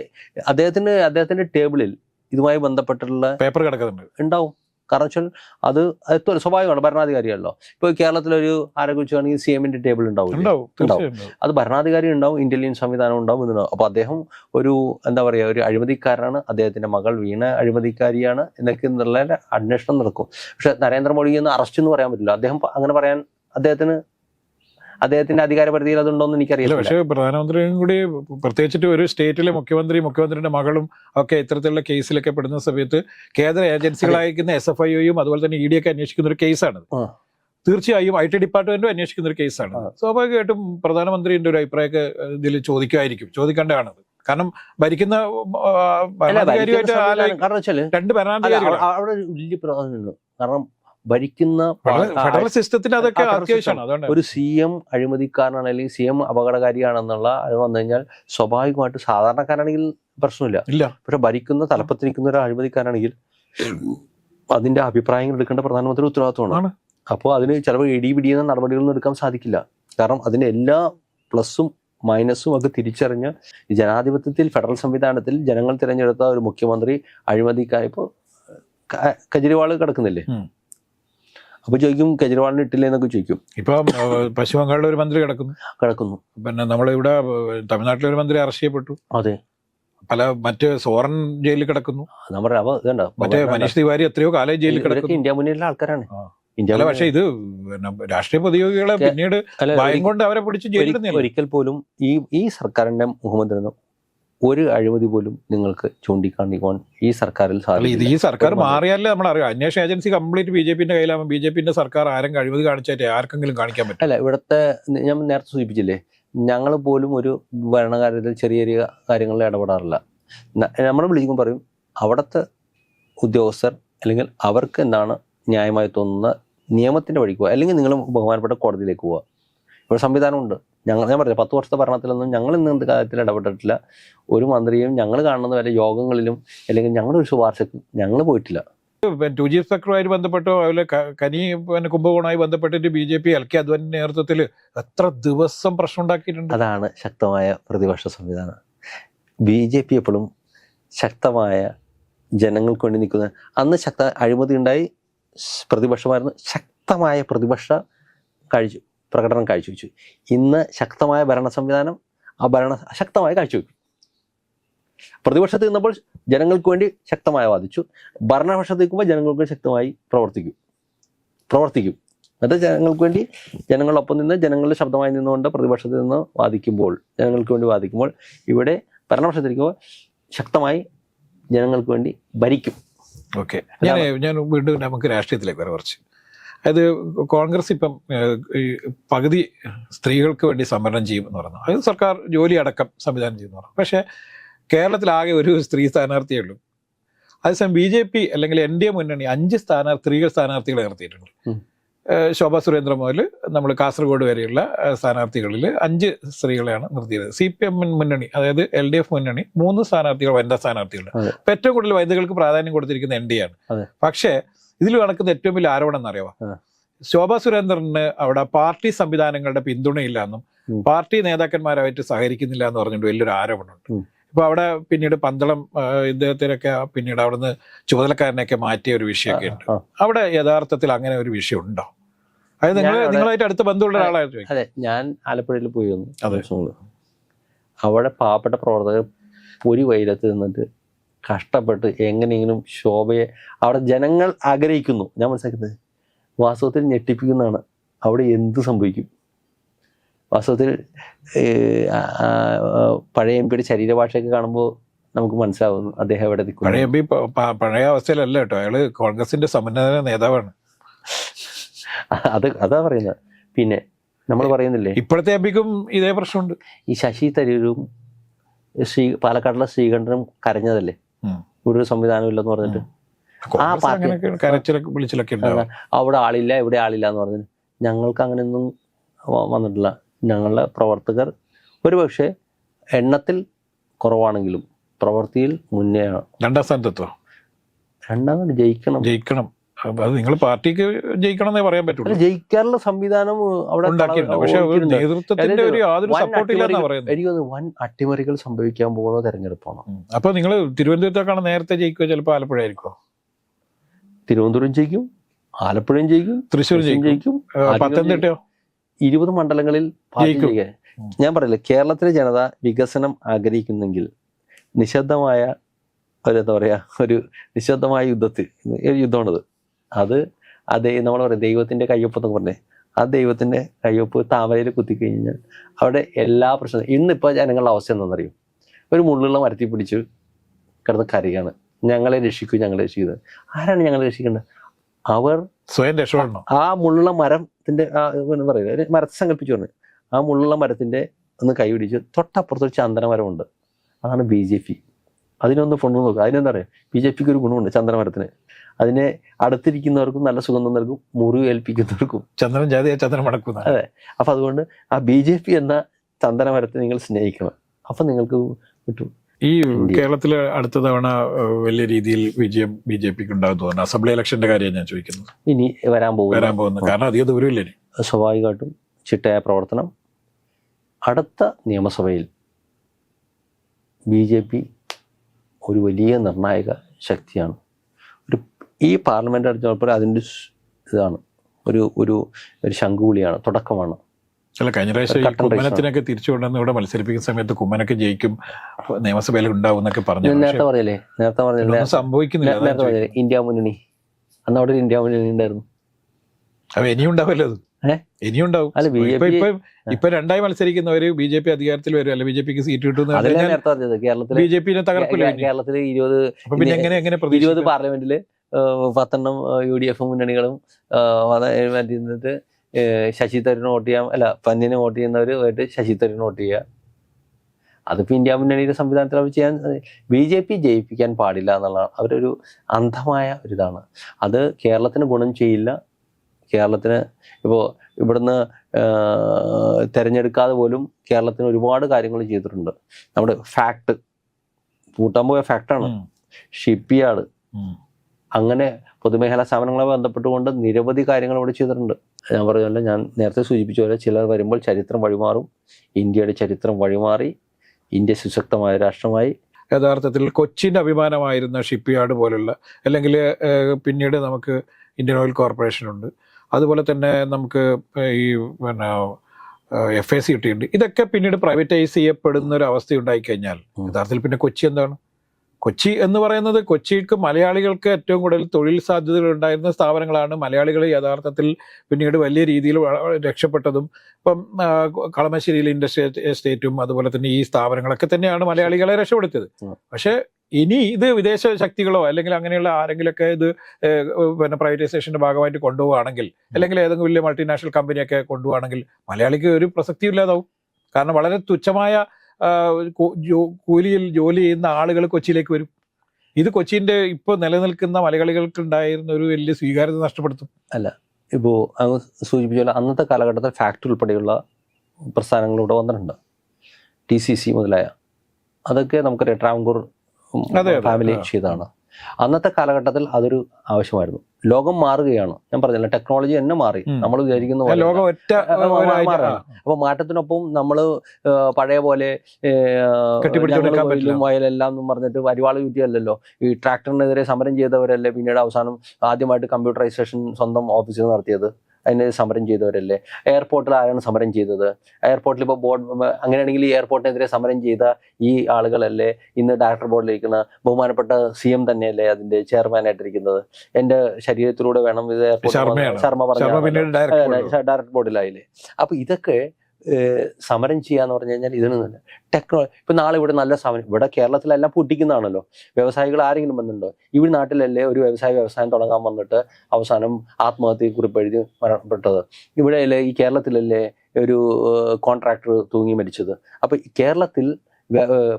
അദ്ദേഹത്തിന് അദ്ദേഹത്തിന്റെ ടേബിളിൽ ഇതുമായി ബന്ധപ്പെട്ടുള്ള പേപ്പർ കിടക്കുന്നുണ്ട്. ഉണ്ടാവും. കാരണം വെച്ചാൽ അത് എത്തുമല്ലോ സ്വാഭാവികമാണ് ഭരണാധികാരിയല്ലോ ഇപ്പോൾ കേരളത്തിലൊരു ആരെക്കുറിച്ചാണെങ്കിൽ സി എമ്മിന്റെ ടേബിൾ ഉണ്ടാവും ഉണ്ടാവും. അത് ഭരണാധികാരി ഉണ്ടാവും ഇന്റലിജൻസ് സംവിധാനം ഉണ്ടാവും എന്നുണ്ടാവും അപ്പോൾ അദ്ദേഹം ഒരു എന്താ പറയുക ഒരു അഴിമതിക്കാരനാണ്. അദ്ദേഹത്തിന്റെ മകൾ വീണ അഴിമതിക്കാരിയാണ് എന്നൊക്കെ എന്നുള്ള അന്വേഷണം നടക്കും. പക്ഷെ നരേന്ദ്രമോദി എന്ന് അറസ്റ്റ് എന്ന് പറയാൻ പറ്റില്ല. അദ്ദേഹം അങ്ങനെ പറയാൻ അദ്ദേഹത്തിന് അദ്ദേഹത്തിന്റെ അധികാര പരിധിയിൽ അതുണ്ടോ എന്ന് എനിക്കറിയില്ല പക്ഷേ പ്രധാനമന്ത്രിയും കൂടി പ്രത്യേകിച്ചിട്ട് ഒരു സ്റ്റേറ്റിലെ മുഖ്യമന്ത്രി മുഖ്യമന്ത്രിയുടെ മകളും ഒക്കെ ഇത്തരത്തിലുള്ള കേസിലൊക്കെ പെടുന്ന സമയത്ത് കേന്ദ്ര ഏജൻസികളായിരിക്കുന്ന എസ് എഫ് ഐയും അതുപോലെ തന്നെ ഇ ഡി ഒക്കെ അന്വേഷിക്കുന്ന ഒരു കേസാണ്. തീർച്ചയായും ഐ ടി ഡിപ്പാർട്ട്മെന്റും അന്വേഷിക്കുന്ന ഒരു കേസാണ്. സ്വാഭാവികമായിട്ടും പ്രധാനമന്ത്രിന്റെ ഒരു അഭിപ്രായമൊക്കെ ഇതിൽ ചോദിക്കുമായിരിക്കും ചോദിക്കേണ്ടതാണത്. കാരണം ഭരിക്കുന്ന രണ്ട് ഭരണാധികാരികൾ അവിടെ വലിയ പ്രധാനമുണ്ട് കാരണം ഭരിക്കുന്ന ഫെഡറൽ- സിസ്റ്റത്തിന് അതൊക്കെ അത്യാവശ്യമാണ് ഒരു സി എം അഴിമതിക്കാരനാണ് അല്ലെങ്കിൽ സി എം അപകടകാരിയാണെന്നുള്ള അത് വന്നു കഴിഞ്ഞാൽ സ്വാഭാവികമായിട്ട് സാധാരണക്കാരാണെങ്കിൽ പ്രശ്നമില്ല. ഇല്ല. പക്ഷെ ഭരിക്കുന്ന തലപ്പത്തിരിക്കുന്ന ഒരു അഴിമതിക്കാരാണെങ്കിൽ അതിന്റെ അഭിപ്രായങ്ങൾ എടുക്കേണ്ട പ്രധാനമന്ത്രി ഉത്തരവാദിത്വമാണ്. അപ്പോൾ അതിന് ചിലപ്പോൾ ഇടി പിടിയുന്ന നടപടികളൊന്നും എടുക്കാൻ സാധിക്കില്ല. കാരണം അതിന്റെ എല്ലാ പ്ലസും മൈനസും ഒക്കെ തിരിച്ചറിഞ്ഞ് ഈ ജനാധിപത്യത്തിൽ ഫെഡറൽ സംവിധാനത്തിൽ ജനങ്ങൾ തിരഞ്ഞെടുത്ത ഒരു മുഖ്യമന്ത്രി അഴിമതിക്കായപ്പോ ഇപ്പോൾ കെജ്രിവാൾ കിടക്കുന്നില്ലേ? ഉം. അപ്പൊ ചോദിക്കും കെജ്രിവാളിന് ഇട്ടില്ലേ? എന്നൊക്കെ ചോദിക്കും. ഇപ്പൊ പശ്ചിമ ബംഗാളിലെ ഒരു മന്ത്രി കിടക്കുന്നു. കിടക്കുന്നു. പിന്നെ നമ്മളിവിടെ തമിഴ്നാട്ടിലെ ഒരു മന്ത്രി അറസ്റ്റ് ചെയ്യപ്പെട്ടു. അതെ. പല മറ്റ് സോറൻ ജയിലിൽ കിടക്കുന്നു. മറ്റേ മനീഷ് തിവാരി എത്രയോ കാലം ജയിലിൽ കിടക്കുന്നു. ഇന്ത്യ മുന്നിലുള്ള ആൾക്കാരാണ്. ഇന്ത്യയിലെ ഇന്ത്യ പക്ഷെ ഇത് രാഷ്ട്രീയ പ്രതിയോഗികളെ പിന്നീട് ഭയം കൊണ്ട് അവരെ പിടിച്ച് ഒരിക്കൽ പോലും ഈ ഈ സർക്കാരിന്റെ മുഖമന്ത്രി ഒരു അഴിമതി പോലും നിങ്ങൾക്ക് ചൂണ്ടിക്കാണിക്കുവാൻ ഈ സർക്കാരിൽ സാധിക്കും ഈ സർക്കാർ മാറിയാലേ നമ്മൾ അറിയാം അന്വേഷണ ഏജൻസി കംപ്ലീറ്റ് ബി ജെ പിന്റെ കയ്യിലാകുമ്പോൾ ബി ജെ പിന്റെ സർക്കാർ ആരും അഴിമതി കാണിച്ചായിട്ട് ആർക്കെങ്കിലും കാണിക്കാൻ പറ്റും. അല്ല ഇവിടുത്തെ ഞാൻ നേരത്തെ സൂചിപ്പിച്ചില്ലേ ഞങ്ങൾ പോലും ഒരു ഭരണകാര്യത്തിൽ ചെറിയ ചെറിയ കാര്യങ്ങളിൽ ഇടപെടാറില്ല. നമ്മൾ വിളിക്കുമ്പോൾ പറയും അവിടുത്തെ ഉദ്യോഗസ്ഥർ അല്ലെങ്കിൽ അവർക്ക് എന്താണ് ന്യായമായി തോന്നുന്ന നിയമത്തിന്റെ വഴിക്ക് പോവുക അല്ലെങ്കിൽ നിങ്ങൾ ബഹുമാനപ്പെട്ട കോടതിയിലേക്ക് പോവുക ഇവിടെ സംവിധാനമുണ്ട്. ഞങ്ങൾ ഞാൻ പറഞ്ഞു പത്ത് വർഷത്തെ ഭരണത്തിലൊന്നും ഞങ്ങൾ ഇന്ന് എന്ത് കാര്യത്തിൽ ഇടപെട്ടിട്ടില്ല. ഒരു മന്ത്രിയും ഞങ്ങൾ കാണുന്ന വല്ല യോഗങ്ങളിലും അല്ലെങ്കിൽ ഞങ്ങളുടെ ഒരു ശുപാർശക്കും ഞങ്ങൾ പോയിട്ടില്ല. ടു ജി സെക്രട്ടറിയുമായി ബന്ധപ്പെട്ടോ അതുപോലെ കനി പിന്നെ കുംഭകോണമായി ബന്ധപ്പെട്ടിട്ട് B J P L K അദ്വാനിന്റെ നേതൃത്വത്തിൽ എത്ര ദിവസം പ്രശ്നം ഉണ്ടാക്കിയിട്ടുണ്ട്? അതാണ് ശക്തമായ പ്രതിപക്ഷ സംവിധാനം. ബി ജെ പി എപ്പോഴും ശക്തമായ ജനങ്ങൾക്ക് വേണ്ടി നിൽക്കുന്ന അന്ന് ശക്ത അഴിമതി ഉണ്ടായി പ്രതിപക്ഷമായിരുന്നു ശക്തമായ പ്രതിപക്ഷ കാഴ്ച പ്രകടനം കാഴ്ചവെച്ചു. ഇന്ന് ശക്തമായ ഭരണ സംവിധാനം ആ ഭരണ ശക്തമായി കാഴ്ചവെക്കും. പ്രതിപക്ഷത്ത് നിന്നപ്പോൾ ജനങ്ങൾക്ക് വേണ്ടി ശക്തമായി വാദിച്ചു. ഭരണപക്ഷത്ത് നിൽക്കുമ്പോൾ ജനങ്ങൾക്ക് ശക്തമായി പ്രവർത്തിക്കും. പ്രവർത്തിക്കും. എന്നിട്ട് ജനങ്ങൾക്ക് വേണ്ടി ജനങ്ങളൊപ്പം നിന്ന് ജനങ്ങളുടെ ശബ്ദമായി നിന്നുകൊണ്ട് പ്രതിപക്ഷത്തിൽ നിന്ന് വാദിക്കുമ്പോൾ ജനങ്ങൾക്ക് വേണ്ടി വാദിക്കുമ്പോൾ ഇവിടെ ഭരണപക്ഷത്തിരിക്കുമ്പോൾ ശക്തമായി ജനങ്ങൾക്ക് വേണ്ടി ഭരിക്കും. ഓക്കെ ഞാൻ ഞാൻ വീണ്ടും നമുക്ക് രാഷ്ട്രീയത്തിലേക്ക് വരെ കുറച്ച്. അതായത് കോൺഗ്രസ് ഇപ്പം പകുതി സ്ത്രീകൾക്ക് വേണ്ടി സംവരണം ചെയ്യും എന്ന് പറഞ്ഞു. അത് സർക്കാർ ജോലി അടക്കം സംവിധാനം ചെയ്യുന്നു പറഞ്ഞു. പക്ഷേ കേരളത്തിലാകെ ഒരു സ്ത്രീ സ്ഥാനാർത്ഥിയേ ഉള്ളൂ. അതേസമയം ബി ജെ പി അല്ലെങ്കിൽ എൻ ഡി എ മുന്നണി അഞ്ച് സ്ഥാനാർത്ഥി സ്ത്രീകൾ സ്ഥാനാർത്ഥികളെ നിർത്തിയിട്ടുണ്ട്. ശോഭ സുരേന്ദ്ര മുതൽ നമ്മൾ കാസർഗോഡ് വരെയുള്ള സ്ഥാനാർത്ഥികളിൽ അഞ്ച് സ്ത്രീകളെയാണ് നിർത്തിയത്. സി പി എം മുന്നണി അതായത് എൽ ഡി എഫ് മുന്നണി മൂന്ന് സ്ഥാനാർത്ഥികൾ വനിതാ സ്ഥാനാർത്ഥികളുണ്ട്. ഏറ്റവും കൂടുതൽ വനിതകൾക്ക് പ്രാധാന്യം കൊടുത്തിരിക്കുന്ന എൻ ഡി ആണ്. പക്ഷേ ഇതിൽ നടക്കുന്ന ഏറ്റവും വലിയ ആരോപണം എന്നറിയാമോ. ശോഭാ സുരേന്ദ്രന് അവിടെ പാർട്ടി സംവിധാനങ്ങളുടെ പിന്തുണയില്ല എന്നും പാർട്ടി നേതാക്കന്മാരായിട്ട് സഹകരിക്കുന്നില്ല എന്ന് പറഞ്ഞിട്ട് വലിയൊരു ആരോപണമുണ്ട്. ഇപ്പൊ അവിടെ പിന്നീട് പന്തളം ഇദ്ദേഹത്തിനൊക്കെ പിന്നീട് അവിടുന്ന് ചുമതലക്കാരനെയൊക്കെ മാറ്റിയ ഒരു വിഷയമൊക്കെ ഉണ്ട്. അവിടെ യഥാർത്ഥത്തിൽ അങ്ങനെ ഒരു വിഷയം ഉണ്ടോ അതായത് നിങ്ങൾ നിങ്ങളായിട്ട് അടുത്ത ബന്ധമുള്ള ഒരാളായിട്ട് അതെ ഞാൻ ആലപ്പുഴയിൽ പോയി വന്നു. അവിടെ പാവപ്പെട്ട പ്രവർത്തകർ ഒരു വൈലത്ത് നിന്നിട്ട് കഷ്ടപ്പെട്ട് എങ്ങനെയെങ്കിലും ശോഭയെ അവിടെ ജനങ്ങൾ ആഗ്രഹിക്കുന്നു. ഞാൻ മനസ്സിലാക്കുന്നത്? വാസ്തവത്തിൽ ഞെട്ടിപ്പിക്കുന്നതാണ്. അവിടെ എന്ത് സംഭവിക്കും? വാസ്തവത്തിൽ പഴയ എം പിയുടെ ശരീരഭാഷയൊക്കെ കാണുമ്പോൾ നമുക്ക് മനസ്സിലാവുന്നു അദ്ദേഹം എവിടെ പഴയ എം പി പഴയ അവസ്ഥയിലല്ല കേട്ടോ. അയാൾ കോൺഗ്രസിന്റെ സമന്വയ നേതാവാണ്. അത് അതാ പറയുന്നത്. പിന്നെ നമ്മൾ പറയുന്നില്ലേ? ഇപ്പോഴത്തെ എം പിക്കും ഇതേ പ്രശ്നമുണ്ട്. ഈ ശശി തരൂരും ശ്രീ പാലക്കാടുള്ള ശ്രീകണ്ഠനും കരഞ്ഞതല്ലേ. ഇവിടെ ഒരു സംവിധാനം ഇല്ലെന്ന് പറഞ്ഞിട്ട്. ആ പാർട്ടി- അവിടെ ആളില്ല ഇവിടെ ആളില്ല എന്ന് പറഞ്ഞു ഞങ്ങൾക്ക് അങ്ങനെയൊന്നും ഒന്നും വന്നിട്ടില്ല. ഞങ്ങളുടെ പ്രവർത്തകർ ഒരുപക്ഷെ എണ്ണത്തിൽ കുറവാണെങ്കിലും പ്രവൃത്തിയിൽ മുന്നേ രണ്ടാം സ്ഥാനത്തെത്തോ? രണ്ടാമത് ജയിക്കണം. ജയിക്കണം. അത് നിങ്ങൾ പാർട്ടിക്ക് ജയിക്കണം എന്നേ പറയാൻ പറ്റുള്ളൂ. ജയിക്കാനുള്ള സംവിധാനം അവിടെ നേതൃത്വത്തിന്റെ ഒരു യാതൊരു സപ്പോർട്ട് ഇല്ല അട്ടിമറികൾ- പറയുന്നത്. എനിക്ക് വൻ അട്ടിമറികൾ സംഭവിക്കാൻ പോകുന്ന തെരഞ്ഞെടുപ്പാണ്. അപ്പൊ നിങ്ങൾ തിരുവനന്തപുരത്തേക്കാണ് നേരത്തെ ജയിക്കുക ചിലപ്പോൾ ആലപ്പുഴ ആയിരിക്കും തിരുവനന്തപുരം ജയിക്കും ആലപ്പുഴയും ജയിക്കും തൃശ്ശൂർ ജയിക്കും. പത്തനംതിട്ടയോ? ഇരുപത് മണ്ഡലങ്ങളിൽ. ഞാൻ പറയില്ല കേരളത്തിലെ ജനത വികസനം ആഗ്രഹിക്കുന്നെങ്കിൽ നിശബ്ദമായ ഒരു എന്താ പറയാ ഒരു നിശബ്ദമായ യുദ്ധത്തിൽ യുദ്ധമാണത്. അത് അതേ നമ്മൾ പറയും ദൈവത്തിന്റെ കയ്യൊപ്പ് എന്നൊക്കെ പറഞ്ഞേ. ആ ദൈവത്തിന്റെ കയ്യൊപ്പ് താമരയിൽ കുത്തിക്കഴിഞ്ഞാൽ അവിടെ എല്ലാ പ്രശ്നവും ഇന്നിപ്പോൾ ജനങ്ങളുടെ അവസ്ഥ എന്താണെന്നറിയും? ഒരു മുള്ളുള്ള മരത്തി പിടിച്ച് കിടന്ന് കരയാണ്. ഞങ്ങളെ രക്ഷിക്കൂ ഞങ്ങളെ രക്ഷിക്കുന്നത് ആരാണ് ഞങ്ങളെ രക്ഷിക്കേണ്ടത്? അവർ സ്വയം രക്ഷപ്പെടണം. ആ മുള്ളുള്ള മരത്തിന്റെ പറയില്ല മരത്തെ സങ്കല്പിച്ചു പറഞ്ഞു. ആ മുള്ളുള്ള മരത്തിന്റെ ഒന്ന് കൈപിടിച്ച് തൊട്ടപ്പുറത്ത് ഒരു ചന്ദനമരമുണ്ട്. അതാണ് ബി ജെ പി. അതിനൊന്ന് കൊണ്ടു നോക്കുക അതിനെന്താ പറയുക? ബി ജെ പിക്ക് ഒരു ഗുണമുണ്ട് ചന്ദന മരത്തിന് അതിനെ അടുത്തിരിക്കുന്നവർക്കും നല്ല സുഗന്ധം നൽകും മുറിവ് ഏൽപ്പിക്കുന്നവർക്കും. ചന്ദ്രൻ ജാതിയെ ചന്ദ്രൻ മടക്കുന്ന. അതെ. അപ്പൊ അതുകൊണ്ട് ആ ബി ജെ പി എന്ന ചന്ദന മരത്തെ നിങ്ങൾ സ്നേഹിക്കണം. അപ്പൊ നിങ്ങൾക്ക് കിട്ടും. ഈ കേരളത്തിലെ അടുത്ത തവണ വലിയ രീതിയിൽ വിജയം ബി ജെ പിക്ക് ഉണ്ടാകും തോന്നുന്നു. അസംബ്ലി ഇലക്ഷന്റെ കാര്യം ഞാൻ ചോദിക്കുന്നത്. ഇനി വരാൻ പോകും വരാൻ പോകുന്നു. കാരണം അധികം ദൂരമില്ല ഇനി. സ്വാഭാവികമായിട്ടും ചിട്ടയായ പ്രവർത്തനം. അടുത്ത നിയമസഭയിൽ ബി ജെ പി ഒരു വലിയ നിർണായക ശക്തിയാണ്. ഈ പാർലമെന്റ് അടിച്ചപ്പോൾ അതിന്റെ ഇതാണ്. ഒരു ഒരു ഒരു ശംഖുവിളിയാണ് തുടക്കമാണ്. അല്ല കഴിഞ്ഞ പ്രാവശ്യം കുമ്മനത്തിനൊക്കെ തിരിച്ചു കൊണ്ടുവന്ന് ഇവിടെ മത്സരിപ്പിക്കുന്ന സമയത്ത് കുമ്മനൊക്കെ ജയിക്കും നിയമസഭയിൽ ഉണ്ടാവും എന്നൊക്കെ പറഞ്ഞു നേരത്തെ പറഞ്ഞില്ലേ? നേരത്തെ പറഞ്ഞില്ലേ? സംഭവിക്കുന്നില്ല നേരത്തെ പറഞ്ഞില്ലേ? ഇന്ത്യ മുന്നണി. അന്ന് അവിടെ ഒരു ഇന്ത്യ മുന്നണി ഉണ്ടായിരുന്നു. അപ്പൊ ഇനിയും ഉണ്ടാവില്ല അത്? ഇനിയും ഉണ്ടാവും. ഇപ്പൊ രണ്ടായി മത്സരിക്കുന്നവര് ബി ജെ പി അധികാരത്തിൽ വരും അല്ലെ ബി ജെ പിക്ക് സീറ്റ് കിട്ടും കേരളത്തിൽ ബി ജെ പിന്നെ തകർപ്പില്ല കേരളത്തിൽ ഇരുപത് ഇരുപത് പാർലമെന്റിൽ പത്തെണ്ണം യു ഡി എഫ് മുന്നണികളും എന്നിട്ട് ശശി തരൂർ വോട്ട് ചെയ്യാം അല്ല പന്നിനെ വോട്ട് ചെയ്യുന്നവരുമായിട്ട് ശശി തരൂർ വോട്ട് ചെയ്യുക. അതിപ്പോ ഇന്ത്യ മുന്നണിയുടെ സംവിധാനത്തിൽ അവർ ചെയ്യാൻ ബി ജെ പി ജയിപ്പിക്കാൻ പാടില്ല എന്നുള്ളതാണ് അവരൊരു അന്ധമായ ഒരിതാണ്. അത് കേരളത്തിന് ഗുണം ചെയ്യില്ല. കേരളത്തിന് ഇപ്പോൾ ഇവിടുന്ന് തിരഞ്ഞെടുക്കാതെ പോലും കേരളത്തിന് ഒരുപാട് കാര്യങ്ങൾ ചെയ്തിട്ടുണ്ട്. നമ്മുടെ ഫാക്ട് പൂട്ടാൻ പോയ ഫാക്ടാണ്. Ship yard. അങ്ങനെ പൊതുമേഖലാ സ്ഥാപനങ്ങളെ ബന്ധപ്പെട്ടുകൊണ്ട് നിരവധി കാര്യങ്ങൾ ഇവിടെ ചെയ്തിട്ടുണ്ട്. ഞാൻ പറഞ്ഞ ഞാൻ നേരത്തെ സൂചിപ്പിച്ച പോലെ ചിലർ വരുമ്പോൾ ചരിത്രം വഴിമാറും. ഇന്ത്യയുടെ ചരിത്രം വഴിമാറി. ഇന്ത്യ സുശക്തമായ രാഷ്ട്രമായി. യഥാർത്ഥത്തിൽ കൊച്ചിൻ അഭിമാനമായിരുന്ന ഷിപ്പ് യാർഡ് പോലുള്ള അല്ലെങ്കിൽ പിന്നീട് നമുക്ക് ഇന്ത്യൻ ഓയിൽ കോർപ്പറേഷൻ ഉണ്ട്. അതുപോലെ തന്നെ നമുക്ക് ഈ പിന്നെ എഫ് എ സി കിട്ടിയിട്ടുണ്ട്. ഇതൊക്കെ പിന്നീട് പ്രൈവറ്റൈസ് ചെയ്യപ്പെടുന്ന ഒരു അവസ്ഥ ഉണ്ടായിക്കഴിഞ്ഞാൽ. യഥാർത്ഥത്തിൽ പിന്നെ കൊച്ചി എന്താണ്? കൊച്ചി എന്ന് പറയുന്നത് കൊച്ചിക്ക് മലയാളികൾക്ക് ഏറ്റവും കൂടുതൽ തൊഴിൽ സാധ്യതകൾ ഉണ്ടായിരുന്ന സ്ഥാപനങ്ങളാണ്. മലയാളികൾ യഥാർത്ഥത്തിൽ പിന്നീട് വലിയ രീതിയിൽ രക്ഷപ്പെട്ടതും ഇപ്പം കളമശ്ശേരിയിൽ ഇൻഡസ്ട്രി എസ്റ്റേറ്റും അതുപോലെ തന്നെ ഈ സ്ഥാപനങ്ങളൊക്കെ തന്നെയാണ് മലയാളികളെ രക്ഷപ്പെടുത്തിയത്. പക്ഷേ ഇനി ഇത് വിദേശ ശക്തികളോ അല്ലെങ്കിൽ അങ്ങനെയുള്ള ആരെങ്കിലൊക്കെ ഇത് പിന്നെ പ്രൈവറ്റൈസേഷന്റെ ഭാഗമായിട്ട് കൊണ്ടുപോവുകയാണെങ്കിൽ അല്ലെങ്കിൽ ഏതെങ്കിലും വലിയ മൾട്ടിനാഷണൽ കമ്പനിയൊക്കെ കൊണ്ടുപോവുകയാണെങ്കിൽ മലയാളിക്ക് ഒരു പ്രസക്തിയും ഇല്ലാതാവും. കാരണം വളരെ തുച്ഛമായ കൂലിയിൽ ജോലി ചെയ്യുന്ന ആളുകൾ കൊച്ചിയിലേക്ക് വരും. ഇത് കൊച്ചിന്റെ ഇപ്പോൾ നിലനിൽക്കുന്ന മലയാളികൾക്ക് ഉണ്ടായിരുന്ന ഒരു വലിയ സ്വീകാര്യത നഷ്ടപ്പെടുത്തും. ഇപ്പോൾ അങ്ങ് സൂചിപ്പിച്ച പോലെ അന്നത്തെ കാലഘട്ടത്തിൽ ഫാക്ടറി ഉൾപ്പെടെയുള്ള പ്രസ്ഥാനങ്ങൾ ഇവിടെ വന്നിട്ടുണ്ട്. ടി സി സി മുതലായ. അതൊക്കെ നമുക്കറിയാം ട്രാവൻകൂർ. ഫാമിലി ചെയ്താണ് അന്നത്തെ കാലഘട്ടത്തിൽ അതൊരു ആവശ്യമായിരുന്നു. ലോകം മാറുകയാണ്. ഞാൻ പറഞ്ഞല്ലോ ടെക്നോളജി തന്നെ മാറി. നമ്മൾ വിചാരിക്കുന്ന പോലെ. അപ്പൊ മാറ്റത്തിനൊപ്പം നമ്മൾ പഴയ പോലെ. വയലെല്ലാം എന്നും പറഞ്ഞിട്ട് വരിവാൾ ചുറ്റിയല്ലല്ലോ ഈ ട്രാക്ടറിനെതിരെ സമരം ചെയ്തവരല്ലേ പിന്നീട് അവസാനം ആദ്യമായിട്ട് കമ്പ്യൂട്ടറൈസേഷൻ സ്വന്തം ഓഫീസിൽ നടത്തിയത്? അതിന് സമരം ചെയ്തവരല്ലേ? എയർപോർട്ടിൽ ആരാണ് സമരം ചെയ്തത്? എയർപോർട്ടിൽ ഇപ്പോൾ ബോർഡ് അങ്ങനെയാണെങ്കിൽ ഈ എയർപോർട്ടിനെതിരെ സമരം ചെയ്ത ഈ ആളുകളല്ലേ ഇന്ന് ഡയറക്ടർ ബോർഡിലിരിക്കുന്ന ബഹുമാനപ്പെട്ട സി എം തന്നെയല്ലേ അതിന്റെ ചെയർമാനായിട്ടിരിക്കുന്നത് എന്റെ ശരീരത്തിലൂടെ വേണം ഇത് എയർപോർട്ടിൽ ശർമ്മയാണ്. ശർമ്മ പറഞ്ഞു പറഞ്ഞ പിന്നീട് ഡയറക്റ്റ് ഡയറക്ട് ബോർഡിലായില്ലേ അപ്പൊ ഇതൊക്കെ സമരം ചെയ്യാന്ന് പറഞ്ഞു കഴിഞ്ഞാൽ ഇതിനൊന്നുമില്ല ടെക്നോളജി ഇപ്പൊ നാളെ ഇവിടെ നല്ല സമരം ഇവിടെ കേരളത്തിലെല്ലാം പൊട്ടിക്കുന്നതാണല്ലോ. വ്യവസായികൾ ആരെങ്കിലും വന്നിട്ടുണ്ടോ? ഇവിടെ നാട്ടിലല്ലേ ഒരു വ്യവസായ വ്യവസായം തുടങ്ങാൻ വന്നിട്ട് അവസാനം ആത്മഹത്യ കുറിപ്പ് എഴുതി മരണപ്പെട്ടത്. ഇവിടെയല്ലേ ഈ കേരളത്തിലല്ലേ ഒരു കോൺട്രാക്ടർ തൂങ്ങി മരിച്ചത്. അപ്പൊ കേരളത്തിൽ